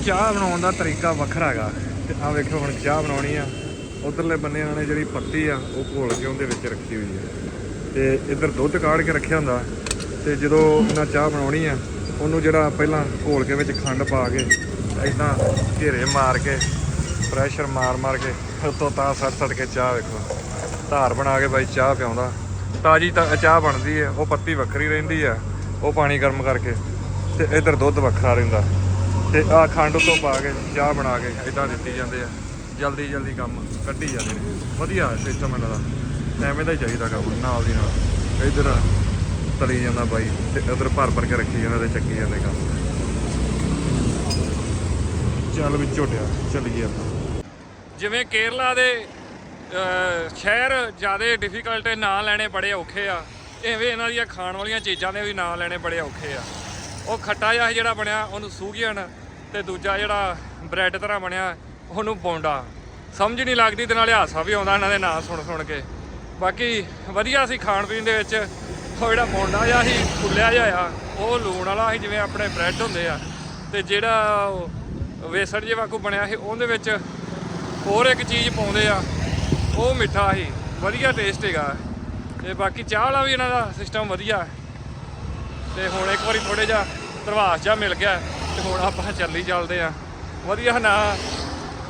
ਚਾਹ ਬਣਾਉਣ ਦਾ ਤਰੀਕਾ ਵੱਖਰਾ ਹੈਗਾ ਤੇ ਆ ਵੇਖੋ ਹੁਣ ਚਾਹ ਬਣਾਉਣੀ ਆ ਉਧਰਲੇ ਬੰਨੇ ਇਹਨਾਂ ਨੇ ਜਿਹੜੀ ਪੱਤੀ ਆ ਉਹ ਘੋਲ ਕੇ ਉਹਦੇ ਵਿੱਚ ਰੱਖੀ ਹੋਈ ਹੈ ਤੇ ਇੱਧਰ ਦੁੱਧ ਕਾੜ ਕੇ ਰੱਖਿਆ ਹੁੰਦਾ ਤੇ ਜਦੋਂ ਇਹਨਾਂ ਚਾਹ ਬਣਾਉਣੀ ਆ ਉਹਨੂੰ ਜਿਹੜਾ ਪਹਿਲਾਂ ਘੋਲ ਕੇ ਵਿੱਚ ਖੰਡ ਪਾ ਕੇ ਐਦਾਂ ਘੇਰੇ ਮਾਰ ਕੇ ਪ੍ਰੈਸ਼ਰ ਮਾਰ ਮਾਰ ਕੇ ਉੱਤੋਂ ਤਾਂ ਸੜ ਸੜ ਕੇ ਚਾਹ ਵੇਖੋ। ਧਾਰ ਬਣਾ ਕੇ ਬਾਈ ਚਾਹ ਪਿਆਉਂਦਾ। ਤਾਜੀ ਤਾਂ ਚਾਹ ਬਣਦੀ ਹੈ ਉਹ ਪੱਤੀ ਵੱਖਰੀ ਰਹਿੰਦੀ ਆ, ਉਹ ਪਾਣੀ ਗਰਮ ਕਰਕੇ, ਤੇ ਇੱਧਰ ਦੁੱਧ ਵੱਖਰਾ ਰਹਿੰਦਾ। ਤੇ ਆ ਖੰਡ ਉੱਤੋਂ ਪਾ ਕੇ ਚਾਹ ਬਣਾ ਕੇ ਇਦਾਂ ਦਿੱਤੀ ਜਾਂਦੇ ਆ। ਜਲਦੀ ਜਲਦੀ ਕੰਮ ਕੱਢੀ ਜਾਂਦੇ ਨੇ। ਵਧੀਆ ਸਿਸਟਮ ਇਹਨਾਂ ਦਾ। ਐਵੇਂ ਦਾ ਹੀ ਚਾਹੀਦਾ ਕੰਮ, ਨਾਲ ਦੀ ਨਾਲ। ਇੱਧਰ ਤਲੀ ਜਾਂਦਾ ਬਾਈ ਤੇ ਉਧਰ ਭਰ ਭਰ ਕੇ ਰੱਖੀ ਜਾਂਦਾ ਤੇ ਚੱਕੀ ਜਾਂਦੇ ਕੰਮ। ਚੱਲ ਵੀ ਝੋਟਿਆ, ਚੱਲੀਏ ਆਪਾਂ। ਜਿਵੇਂ ਕੇਰਲਾ ਦੇ ਸ਼ਹਿਰ ਜ਼ਿਆਦਾ ਡਿਫਿਕਲਟ ਨਾਂ ਲੈਣੇ ਬੜੇ ਔਖੇ ਆ। ਐਵੇਂ ਇਹਨਾਂ ਦੀਆਂ ਖਾਣ ਵਾਲੀਆਂ ਚੀਜ਼ਾਂ ਦੇ ਵੀ ਨਾਂ ਲੈਣੇ ਬੜੇ ਔਖੇ ਆ। ਉਹ ਖੱਟਾ ਜਿਹਾ ਜਿਹੜਾ ਬਣਿਆ, ਉਹਨੂੰ ਸੂਗੀਅਨ ਤੇ ਦੂਜਾ ਜਿਹੜਾ ਬ੍ਰੈਡ ਤਰ੍ਹਾਂ ਬਣਿਆ, ਉਹਨੂੰ ਬੌਂਡਾ। ਸਮਝ ਨਹੀਂ ਲੱਗਦੀ ਤੇ ਨਾਲੇ ਹਾਸਾ ਵੀ ਆਉਂਦਾ ਇਹਨਾਂ ਦੇ ਨਾਂ ਸੁਣ ਸੁਣ ਕੇ। ਬਾਕੀ ਵਧੀਆ ਸੀ ਖਾਣ ਪੀਣ ਦੇ ਵਿੱਚ। ਉਹ ਜਿਹੜਾ ਬੋਂਡਾ ਜਿਹਾ ਸੀ, ਫੁੱਲਿਆ ਜਿਹਾ ਆ, ਉਹ ਲੂਣ ਵਾਲਾ ਸੀ, ਜਿਵੇਂ ਆਪਣੇ ਬ੍ਰੈਡ ਹੁੰਦੇ ਆ। ਤੇ ਜਿਹੜਾ ਵੇਸਣ ਜਿਹਾ ਵਾਂਗੂ ਬਣਿਆ ਸੀ, ਉਹਦੇ ਵਿੱਚ ਹੋਰ ਇੱਕ ਚੀਜ਼ ਪਾਉਂਦੇ ਆ, ਉਹ ਮਿੱਠਾ ਸੀ, ਵਧੀਆ ਟੇਸਟ ਹੈਗਾ ਤੇ ਬਾਕੀ ਚਾਹ ਵਾਲਾ ਵੀ ਇਹਨਾਂ ਦਾ ਸਿਸਟਮ ਵਧੀਆ। ਹੈ। ਤੇ ਹੁਣ ਇੱਕ ਵਾਰੀ ਥੋੜੇ ਜਿਹਾ ਧਰਵਾਸ ਜਿਹਾ ਮਿਲ ਗਿਆ, ਤੇ ਹੁਣ ਆਪਾਂ ਚੱਲੀ ਚੱਲਦੇ ਆ। ਵਧੀਆ ਨਾ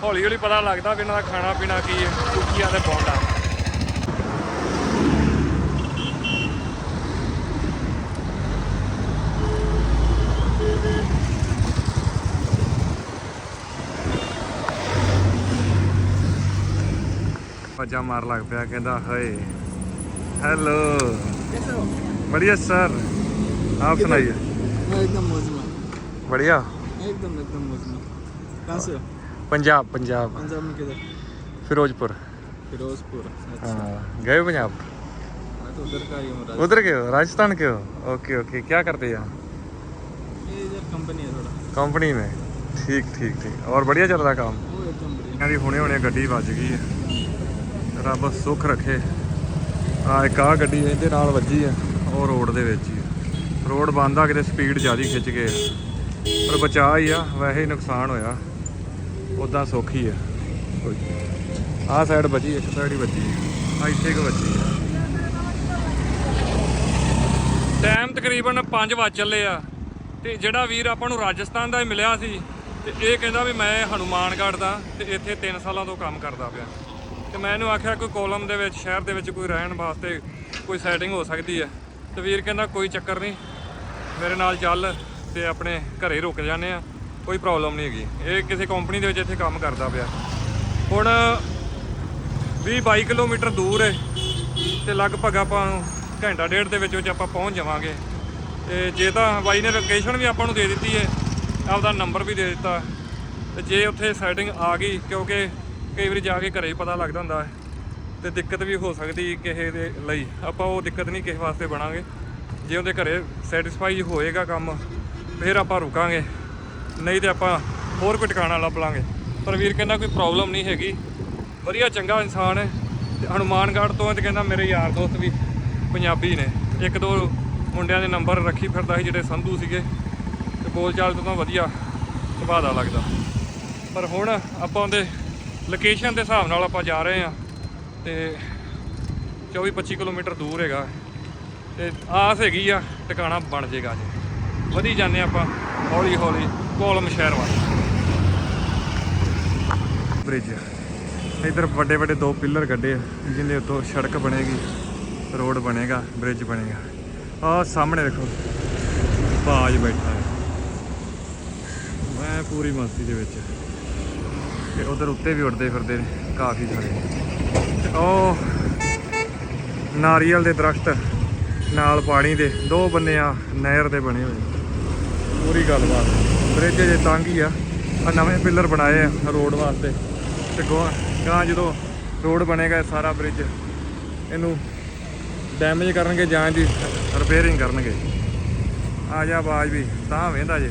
ਹੌਲੀ ਹੌਲੀ ਪਤਾ ਲੱਗਦਾ ਵੀ ਇਹਨਾਂ ਦਾ ਖਾਣਾ ਪੀਣਾ ਕੀ ਹੈ ਕੁਕੀਆਂ ਤੇ ਪੌਂਡਾ ਭੱਜਾ ਮਾਰ ਲੱਗ ਪਿਆ ਕਹਿੰਦਾ ਹਾਏ हेलो बढ़िया सर आप सुनाइए मैं एकदम मौज में बढ़िया एकदम एकदम मौज में कहाँ से हो पंजाब पंजाब पंजाब में किधर फिरोजपुर फिरोजपुर अच्छा हाँ गए हो पंजाब मैं तो उधर का ही हूँ राज- उधर के हो राजस्थान के हो ओके ओके क्या करते हैं यहाँ ये इधर कंपनी है थोड़ा कंपनी में ठीक ठीक ठीक और बढ़िया चल रहा काम वो एकदम बढ़िया ਇਹਨਾਂ ਦੀ ਹੁਣੇ ਹੁਣੇ ਗੱਡੀ ਵੱਜ ਗਈ ਹੈ ਰੱਬ ਸੁੱਖ ਰੱਖੇ। ਆ ਇੱਕ ਆ ਗੱਡੀ ਇਹਦੇ ਨਾਲ ਵੱਜੀ ਆ, ਉਹ ਰੋਡ ਦੇ ਵਿੱਚ ਹੀ ਰੋਡ ਬੰਦ ਆ, ਕਿਤੇ ਸਪੀਡ ਜ਼ਿਆਦਾ ਖਿੱਚ ਗਏ ਪਰ ਬਚਾ ਹੀ ਆ, ਵੈਸੇ ਹੀ ਨੁਕਸਾਨ ਹੋਇਆ। ਉਦਾਂ ਸੌਖੀ ਹੈ ਆਹ ਸਾਈਡ ਵੱਜੀ, ਇੱਕ ਸਾਈਡ ਹੀ ਵੱਜੀ ਆ। ਇੱਥੇ ਕੁ ਵੱਜੀ ਹੈ ਟਾਈਮ ਤਕਰੀਬਨ 5 ਵਜ ਚੱਲੇ ਆ। ਤੇ ਜਿਹੜਾ ਵੀਰ ਆਪਾਂ ਨੂੰ ਰਾਜਸਥਾਨ ਦਾ ਹੀ ਮਿਲਿਆ ਸੀ, ਤੇ ਇਹ ਕਹਿੰਦਾ ਵੀ ਮੈਂ ਹਨੂਮਾਨਗੜ੍ਹ ਦਾ, ਤੇ ਇੱਥੇ 3 ਸਾਲਾਂ ਤੋਂ ਕੰਮ ਕਰਦਾ ਪਿਆ। ਤੇ ਮੈਂ ਇਹਨੂੰ ਆਖਿਆ ਕੋਈ ਕੋਲਮ ਦੇ ਵਿੱਚ, ਸ਼ਹਿਰ ਦੇ ਵਿੱਚ ਕੋਈ ਰਹਿਣ ਵਾਸਤੇ ਕੋਈ ਸੈਟਿੰਗ ਹੋ ਸਕਦੀ ਹੈ। ਤੇ ਵੀਰ ਕਹਿੰਦਾ ਕੋਈ ਚੱਕਰ ਨਹੀਂ, ਮੇਰੇ ਨਾਲ ਚੱਲ ਤੇ ਆਪਣੇ ਘਰੇ ਰੁਕ ਜਾਂਦੇ ਆ ਕੋਈ ਪ੍ਰੋਬਲਮ ਨਹੀਂ ਹੈਗੀ। ਇਹ ਕਿਸੇ ਕੰਪਨੀ ਦੇ ਵਿੱਚ ਇੱਥੇ ਕੰਮ ਕਰਦਾ ਪਿਆ। ਹੁਣ 20 22 ਕਿਲੋਮੀਟਰ ਦੂਰ ਹੈ ਤੇ ਲਗਭਗ ਆਪਾਂ ਘੰਟਾ ਡੇਢ ਦੇ ਵਿੱਚ ਵਿੱਚ ਆਪਾਂ ਪਹੁੰਚ ਜਾਵਾਂਗੇ। ਤੇ ਜੇ ਤਾਂ ਬਾਈ ਨੇ ਲੋਕੇਸ਼ਨ ਵੀ ਆਪਾਂ ਨੂੰ ਦੇ ਦਿੱਤੀ ਹੈ, ਆਪਦਾ ਨੰਬਰ ਵੀ ਦੇ ਦਿੱਤਾ। ਤੇ ਜੇ ਉੱਥੇ ਸੈਟਿੰਗ ਆ ਗਈ, ਕਿਉਂਕਿ ਕਈ ਵਾਰੀ ਜਾ ਕੇ ਘਰੇ ਹੀ ਪਤਾ ਲੱਗਦਾ ਹੁੰਦਾ ਹੈ ਤੇ ਦਿੱਕਤ ਵੀ ਹੋ ਸਕਦੀ ਕਿਸੇ ਦੇ ਲਈ। ਆਪਾਂ ਉਹ ਦਿੱਕਤ ਨਹੀਂ ਕਿਸੇ ਵਾਸਤੇ ਬਣਾਂਗੇ। ਜੇ ਉਹਦੇ ਘਰੇ ਸੈਟੀਸਫਾਈ ਹੋਏਗਾ ਕੰਮ, ਫਿਰ ਆਪਾਂ ਰੁਕਾਂਗੇ। ਨਹੀਂ ਤੇ ਆਪਾਂ ਹੋਰ ਕੋਈ ਟਿਕਾਣਾ ਲੱਭ ਲਾਂਗੇ। ਪਰ ਵੀਰ ਕਹਿੰਦਾ ਕੋਈ ਪ੍ਰੋਬਲਮ ਨਹੀਂ ਹੈਗੀ। ਵਧੀਆ ਚੰਗਾ ਇਨਸਾਨ ਹੈ। ਤੇ ਹਨੂਮਾਨਗੜ੍ਹ ਤੋਂ ਹੈ ਤੇ ਕਹਿੰਦਾ ਮੇਰੇ ਯਾਰ ਦੋਸਤ ਵੀ ਪੰਜਾਬੀ ਨੇ। ਇੱਕ ਦੋ ਮੁੰਡਿਆਂ ਦੇ ਨੰਬਰ ਰੱਖੀ ਫਿਰਦਾ ਸੀ ਜਿਹੜੇ ਸੰਧੂ ਸੀਗੇ। ਤੇ ਬੋਲਚਾਲ ਤੋਂ ਤਾਂ ਵਧੀਆ ਸੁਭਾਅ ਦਾ ਲੱਗਦਾ। ਪਰ ਹੁਣ ਆਪਾਂ ਉਹਦੇ ਲੋਕੇਸ਼ਨ ਦੇ ਹਿਸਾਬ ਨਾਲ ਆਪਾਂ ਜਾ ਰਹੇ ਹਾਂ ਤੇ 24 25 ਕਿਲੋਮੀਟਰ ਦੂਰ ਹੈਗਾ। ਤੇ ਆਸ ਹੈਗੀ ਆ, ਟਿਕਾਣਾ ਬਣ ਜਾਏਗਾ ਜੀ ਵਧੀ ਜਾਂਦੇ ਆਪਾਂ ਹੌਲੀ ਹੌਲੀ ਕੋਲਮ ਸ਼ਹਿਰ ਵੱਲ। ਬ੍ਰਿਜ ਇਧਰ ਵੱਡੇ ਵੱਡੇ ਦੋ ਪਿੱਲਰ ਕੱਢੇ ਆ ਜਿਹਦੇ ਉੱਤੋਂ ਸੜਕ ਬਣੇਗੀ ਰੋਡ ਬਣੇਗਾ ਬ੍ਰਿਜ ਬਣੇਗਾ। ਆਹ ਸਾਹਮਣੇ ਦੇਖੋ, ਬਾਜ ਬੈਠਾ ਹੈ। ਮੈਂ ਪੂਰੀ ਮਸਤੀ ਦੇ ਵਿੱਚ। ਤੇ ਉਧਰ ਉੱਤੇ ਵੀ ਉੱਡਦੇ ਫਿਰਦੇ ਨੇ, ਕਾਫੀ ਸਾਰੇ। ਉਹ ਨਾਰੀਅਲ ਦੇ ਦਰਖਤ ਨਾਲ ਪਾਣੀ ਦੇ, ਦੋ ਬੰਨੇ ਆ ਨਹਿਰ ਦੇ ਬਣੇ ਹੋਏ। ਪੂਰੀ ਗੱਲਬਾਤ। ਬ੍ਰਿਜ ਜੇ ਤੰਗ ਹੀ ਆ। ਆ ਨਵੇਂ ਪਿੱਲਰ ਬਣਾਏ ਆ ਰੋਡ ਵਾਸਤੇ। ਤੇ ਗਾਂ ਗਾਂ ਜਦੋਂ ਰੋਡ ਬਣੇਗਾ ਸਾਰਾ ਬ੍ਰਿਜ ਇਹਨੂੰ ਡੈਮੇਜ ਕਰਨਗੇ ਜਾਂ ਦੀ ਰਿਪੇਅਰਿੰਗ ਕਰਨਗੇ। ਆ ਜਾ ਬਾਜ ਵੀ ਤਾਂ ਵੇਂਦਾ ਜੇ।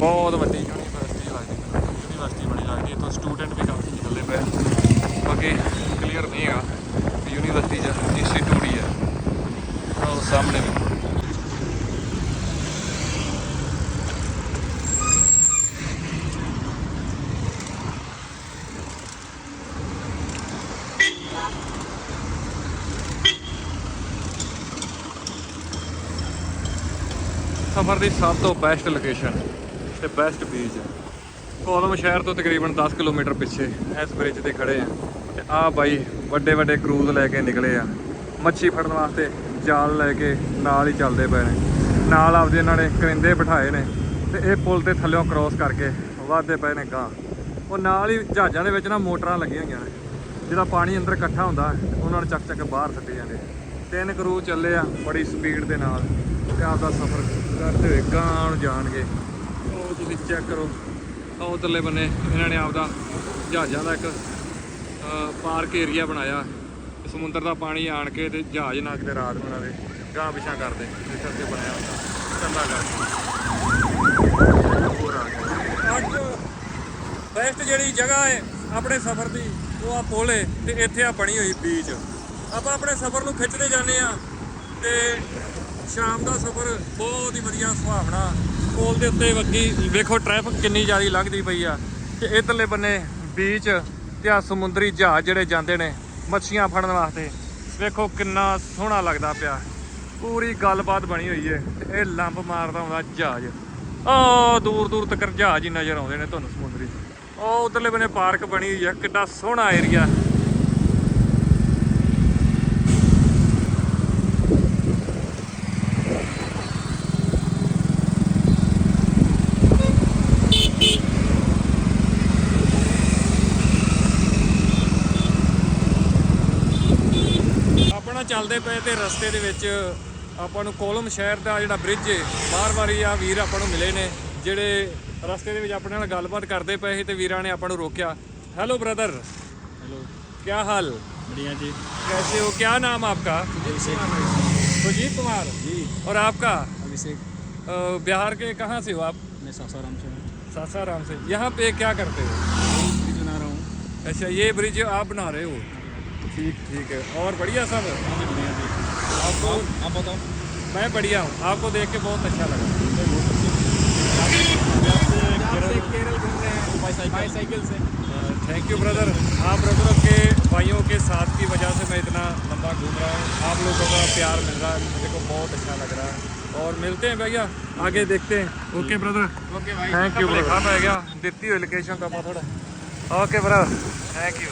ਬਹੁਤ ਵੱਡੀ ਯੂਨੀਵਰਸਿਟੀ ਲੱਗਦੀ ਮੈਨੂੰ ਯੂਨੀਵਰਸਿਟੀ ਬੜੀ ਲੱਗਦੀ ਇੱਥੋਂ ਸਟੂਡੈਂਟ ਵੀ ਕਾਫੀ ਨਿਕਲਦੇ ਪਏ ਕਲੀਅਰ ਨਹੀਂ ਆ ਯੂਨੀਵਰਸਿਟੀ ਜਾਂ ਇੰਸਟੀਟਿਊਟ ਹੀ। ਹੈ ਉਹ ਸਾਹਮਣੇ ਵੀ। ਸਫ਼ਰ ਦੀ ਸਭ ਤੋਂ ਬੈਸਟ ਲੋਕੇਸ਼ਨ ਤੇ ਬੈਸਟ ਬੀਚ ਕੋਲਮ ਸ਼ਹਿਰ ਤੋਂ ਤਕਰੀਬਨ 10 ਕਿਲੋਮੀਟਰ ਪਿੱਛੇ ਇਸ ਬ੍ਰਿਜ ਤੇ ਖੜੇ ਆ ਤੇ ਆਹ ਬਾਈ ਵੱਡੇ ਵੱਡੇ ਕਰੂਜ਼ ਲੈ ਕੇ ਨਿਕਲੇ ਆ। ਮੱਛੀ ਫੜਨ ਵਾਸਤੇ ਜਾਲ ਲੈ ਕੇ ਨਾਲ ਹੀ ਚੱਲਦੇ ਪਏ ਨੇ। ਨਾਲ ਆਪਦੇ ਇਹਨਾਂ ਨੇ ਕਰਿੰਦੇ ਬਿਠਾਏ ਨੇ ਤੇ ਇਹ ਪੁਲ ਤੇ ਥੱਲਿਓਂ ਕ੍ਰੋਸ ਕਰਕੇ ਵਧਦੇ ਪਏ ਨੇ ਗਾਂ ਉਹ ਨਾਲ ਹੀ ਜਹਾਜ਼ਾਂ ਦੇ ਵਿੱਚ ਨਾ ਮੋਟਰਾਂ ਲੱਗੀਆਂ ਹੋਈਆਂ ਨੇ। ਜਿਹੜਾ ਪਾਣੀ ਅੰਦਰ ਇਕੱਠਾ ਹੁੰਦਾ, ਉਹਨਾਂ ਨੂੰ ਚੱਕ ਚੱਕ ਬਾਹਰ ਸੱਟੇ ਜਾਂਦੇ। ਤਿੰਨ ਕਰੂ ਚੱਲੇ ਆ ਬੜੀ ਸਪੀਡ ਦੇ ਨਾਲ ਤੇ ਆਪਦਾ ਸਫ਼ਰ ਕਰਦੇ ਹੋਏ ਗਾਂ ਨੂੰ ਜਾਣਗੇ। ਉਹ ਤੁਸੀਂ ਚੈੱਕ ਕਰੋ। ਉਹ ਉਧਰਲੇ ਬੰਨੇ ਇਹਨਾਂ ਨੇ ਆਪਦਾ ਜਹਾਜ਼ਾਂ ਦਾ ਇੱਕ ਪਾਰਕ ਏਰੀਆ ਬਣਾਇਆ। ਸਮੁੰਦਰ ਦਾ ਪਾਣੀ ਆਣ ਕੇ ਤੇ ਜਹਾਜ਼ ਨਾ ਕਿਤੇ ਰਾਤ ਨੂੰ ਉਹਨਾਂ ਗਾਂ ਪਿਛਾਂ ਕਰਦੇ। ਇਸ ਕਰਕੇ ਬਣਿਆ ਹੁੰਦਾ। ਚੰਗਾ ਕਰ ਹੋਰ ਆ ਗਿਆ। ਅੱਜ ਬੈਸਟ ਜਿਹੜੀ ਜਗ੍ਹਾ ਹੈ ਆਪਣੇ ਸਫ਼ਰ ਦੀ, ਉਹ ਆ ਪੁਲ ਹੈ ਤੇ ਇੱਥੇ ਆ ਬਣੀ ਹੋਈ ਬੀਚ ਆਪਾਂ ਆਪਣੇ ਸਫ਼ਰ ਨੂੰ ਖਿੱਚਦੇ ਜਾਂਦੇ ਆ ਤੇ ਸ਼ਾਮ ਦਾ ਸਫ਼ਰ ਬਹੁਤ ਹੀ ਵਧੀਆ ਸੁਹਾਵਣਾ। ਪੁਲ ਦੇ ਉੱਤੇ ਵੱਗੀ। ਵੇਖੋ ਟ੍ਰੈਫਿਕ ਕਿੰਨੀ ਜ਼ਿਆਦਾ ਲੱਗਦੀ ਪਈ ਆ। ਤੇ ਇਧਰਲੇ ਬੰਨੇ ਬੀਚ ਤੇ ਆ ਸਮੁੰਦਰੀ ਜਹਾਜ਼ ਜਿਹੜੇ ਜਾਂਦੇ ਨੇ, ਮੱਛੀਆਂ ਫੜਨ ਵਾਸਤੇ। ਵੇਖੋ ਕਿੰਨਾ ਸੋਹਣਾ ਲੱਗਦਾ ਪਿਆ। ਪੂਰੀ ਗੱਲਬਾਤ ਬਣੀ ਹੋਈ ਹੈ ਇਹ ਲੰਬ ਮਾਰਦਾ ਹੁੰਦਾ ਜਹਾਜ਼। ਆ ਦੂਰ ਦੂਰ ਤੱਕ ਜਹਾਜ਼ ਹੀ ਨਜ਼ਰ ਆਉਂਦੇ ਨੇ ਤੁਹਾਨੂੰ ਸਮੁੰਦਰੀ। ਉਹ ਉਧਰਲੇ ਬੰਨੇ ਪਾਰਕ ਬਣੀ ਹੋਈ ਹੈ ਕਿੱਡਾ ਸੋਹਣਾ ਏਰੀਆ ਆਪਣਾ ਚੱਲਦੇ ਪਏ ਤੇ ਰਸਤੇ ਦੇ ਵਿੱਚ ਆਪਾਂ ਨੂੰ ਕੋਲਮ ਸ਼ਹਿਰ ਦਾ ਜਿਹੜਾ ਬ੍ਰਿਜ ਹੈ ਬਾਰ-ਬਾਰ ਹੀ ਆ ਵੀਰ ਆਪਾਂ ਨੂੰ ਮਿਲੇ ਨੇ ਜਿਹੜੇ ਰਸਤੇ ਦੇ ਵਿੱਚ ਆਪਣੇ ਨਾਲ ਗੱਲਬਾਤ ਕਰਦੇ ਪਏ ਸੀ ਤੇ ਵੀਰਾਂ ਨੇ ਆਪਾਂ ਨੂੰ ਰੋਕਿਆ ਹੈਲੋ ਬ੍ਰਦਰ हेलो ਕੀ ਹਾਲ बढ़िया जी कैसे हो क्या नाम आपका सुजीत कुमार जी और आपका अभिषेक अ, बिहार के कहाँ से हो आप मैं सासाराम से हूँ सासाराम से यहाँ पे क्या करते हो ब्रिज बना रहा हूँ अच्छा ये ब्रिज आप बना रहे हो ठीक ठीक है और बढ़िया सब हाँ जी बढ़िया जी आपको आप बताओ मैं बढ़िया हूँ आपको देख के बहुत अच्छा लगा केरल घूम रहे हैं बाईसाइकिल से थैंक यू ब्रदर आप ब्रदरों के भाइयों के साथ की वजह से मैं इतना लंबा घूम रहा हूँ आप लोगों का प्यार मिल रहा है मुझे को बहुत अच्छा लग रहा है और मिलते हैं भैया आगे देखते हैं ओके ब्रदर ओके भाई ਥੈਂਕ ਯੂ ਲਿਖਾ ਪੈ ਗਿਆ ਦਿੱਤੀ ਹੋਈ ਲੋਕੇਸ਼ਨ ਤਾਂ ਆਪਾਂ ਥੋੜਾ ਓਕੇ ਬਰਾ ਥੈਂਕ ਯੂ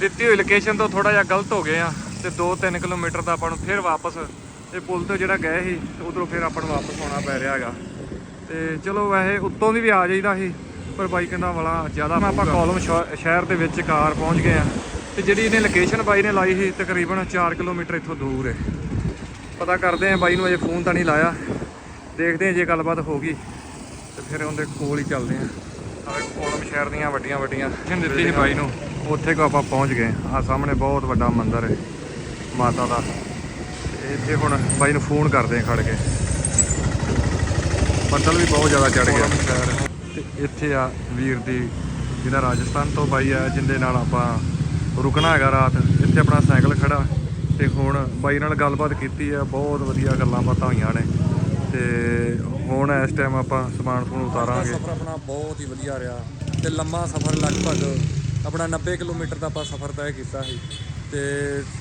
ਦਿੱਤੀ ਹੋਈ ਲੋਕੇਸ਼ਨ ਤੋਂ ਥੋੜਾ ਜਿਹਾ ਗਲਤ ਹੋ ਗਏ ਆ ਤੇ 2-3 ਕਿਲੋਮੀਟਰ ਦਾ ਆਪਾਂ ਨੂੰ ਫਿਰ ਵਾਪਸ ਇਹ ਪੁਲ ਤੋਂ ਜਿਹੜਾ ਗਏ ਸੀ ਤੇ ਉਧਰੋਂ ਫਿਰ ਆਪਾਂ ਨੂੰ ਵਾਪਸ ਆਉਣਾ ਪੈ ਰਿਹਾ ਹੈਗਾ। ਤੇ ਚਲੋ ਵੈਸੇ ਉੱਤੋਂ ਦੀ ਵੀ ਆ ਜਾਈਦਾ ਸੀ ਪਰ ਬਾਈ ਕਹਿੰਦਾ ਵਾਲਾ ਜ਼ਿਆਦਾ ਆਪਾਂ ਕਾਲਮ ਸ਼ਹ- ਸ਼ਹਿਰ ਦੇ ਵਿੱਚ ਕਾਰ ਪਹੁੰਚ ਗਏ ਆ ਤੇ ਜਿਹੜੀ ਇਹਨੇ ਲੋਕੇਸ਼ਨ ਬਾਈ ਨੇ ਲਾਈ ਸੀ ਤਕਰੀਬਨ 4 ਕਿਲੋਮੀਟਰ ਇੱਥੋਂ ਦੂਰ ਹੈ। ਪਤਾ ਕਰਦੇ ਆ ਬਾਈ ਨੂੰ ਅਜੇ ਫੋਨ ਤਾਂ ਨਹੀਂ ਲਾਇਆ। ਦੇਖਦੇ ਆ ਜੇ ਗੱਲਬਾਤ ਹੋ ਗਈ ਤੇ ਫਿਰ ਉਹਦੇ ਕੋਲ ਹੀ ਚੱਲਦੇ ਆ ਆਹ ਕੋਲਮ ਸ਼ਹਿਰ ਦੀਆਂ ਵੱਡੀਆਂ ਵੱਡੀਆਂ ਦਿੱਤੀ ਸੀ ਬਾਈ ਨੂੰ। ਉੱਥੇ ਕੋ ਆਪਾਂ ਪਹੁੰਚ ਗਏ ਆ ਸਾਹਮਣੇ ਬਹੁਤ ਵੱਡਾ ਮੰਦਿਰ ਹੈ। ਮਾਤਾ ਦਾ। ਇੱਥੇ ਹੁਣ ਬਾਈ ਨੂੰ ਫੋਨ ਕਰਦੇ ਆ ਖੜ ਕੇ। ਬੱਦਲ ਵੀ ਬਹੁਤ ਜ਼ਿਆਦਾ ਚੜ ਗਿਆ। ਤੇ ਇੱਥੇ ਆ ਵੀਰ ਦੀ ਜਿਹੜਾ ਰਾਜਸਥਾਨ ਤੋਂ ਬਾਈ ਆ ਜਿੰਦੇ ਨਾਲ ਆਪਾਂ ਰੁਕਣਾ ਹੈਗਾ ਰਾਤ। ਇੱਥੇ ਆਪਣਾ ਸਾਈਕਲ ਖੜਾ। ਤੇ ਹੁਣ ਬਾਈ ਨਾਲ ਗੱਲਬਾਤ ਕੀਤੀ ਆ ਬਹੁਤ ਵਧੀਆ ਗੱਲਾਂ ਬਾਤਾਂ ਹੋਈਆਂ ਨੇ। ਤੇ ਹੁਣ ਇਸ ਟਾਈਮ ਆਪਾਂ ਸਮਾਨ ਸਮੂਨ ਉਤਾਰਾਂਗੇ। ਸਫ਼ਰ ਆਪਣਾ ਬਹੁਤ ਹੀ ਵਧੀਆ ਰਿਹਾ। ਤੇ ਲੰਮਾ ਸਫ਼ਰ ਲਗਭਗ ਆਪਣਾ 90 ਕਿਲੋਮੀਟਰ ਦਾ ਆਪਾਂ ਸਫ਼ਰ ਤੈਅ ਕੀਤਾ ਸੀ। ਤੇ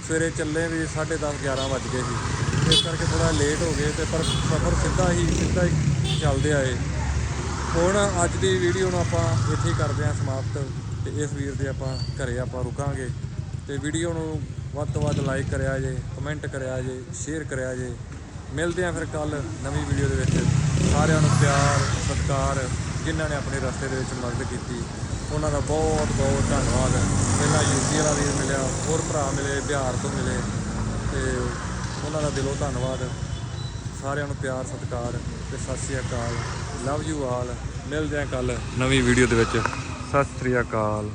ਸਵੇਰੇ ਚੱਲੇ ਵੀ 10:30 11 ਵੱਜ ਗਏ ਸੀ। ਇਸ ਕਰਕੇ ਥੋੜਾ ਲੇਟ ਹੋ ਗਏ ਤੇ ਪਰ ਸਫ਼ਰ ਸਿੱਧਾ ਹੀ ਸਿੱਧਾ ਹੀ ਚੱਲਦੇ ਆਏ। ਹੁਣ ਅੱਜ ਦੀ ਵੀਡੀਓ ਨੂੰ ਆਪਾਂ ਇੱਥੇ ਹੀ ਕਰਦੇ ਹਾਂ ਸਮਾਪਤ ਤੇ ਇਸ ਵੀਰ ਦੇ ਆਪਾਂ ਘਰੇ ਆਪਾਂ ਰੁਕਾਂਗੇ। ਤੇ ਵੀਡੀਓ ਨੂੰ ਵੱਧ ਤੋਂ ਵੱਧ ਲਾਈਕ ਕਰਿਆ ਜੇ ਕਮੈਂਟ ਕਰਿਆ ਜੇ ਸ਼ੇਅਰ ਕਰਿਆ ਜੇ। ਮਿਲਦੇ ਆਂ ਫਿਰ ਕੱਲ ਨਵੀਂ ਵੀਡੀਓ ਦੇ ਵਿੱਚ। ਸਾਰਿਆਂ ਨੂੰ ਪਿਆਰ, ਸਤਿਕਾਰ, ਜਿਨ੍ਹਾਂ ਨੇ ਆਪਣੇ ਰਸਤੇ ਦੇ ਵਿੱਚ ਮਦਦ ਕੀਤੀ। ਉਹਨਾਂ ਦਾ ਬਹੁਤ ਬਹੁਤ ਧੰਨਵਾਦ। ਪਹਿਲਾਂ ਯੂਪੀ ਵਾਲਾ ਵੀਰ ਮਿਲਿਆ, ਹੋਰ ਭਰਾ ਮਿਲੇ, ਬਿਹਾਰ ਤੋਂ ਮਿਲੇ। ਤੇ ਉਹਨਾਂ ਦਾ ਦਿਲੋਂ ਧੰਨਵਾਦ। ਸਾਰਿਆਂ ਨੂੰ ਪਿਆਰ, ਸਤਿਕਾਰ ਤੇ ਸਤਿ ਸ੍ਰੀ ਅਕਾਲ। ਲਵ ਯੂ ਆਲ ਮਿਲਦੇ ਹਾਂ ਕੱਲ ਨਵੀਂ ਵੀਡੀਓ ਦੇ ਵਿੱਚ। ਸਤਿ ਸ੍ਰੀ ਅਕਾਲ।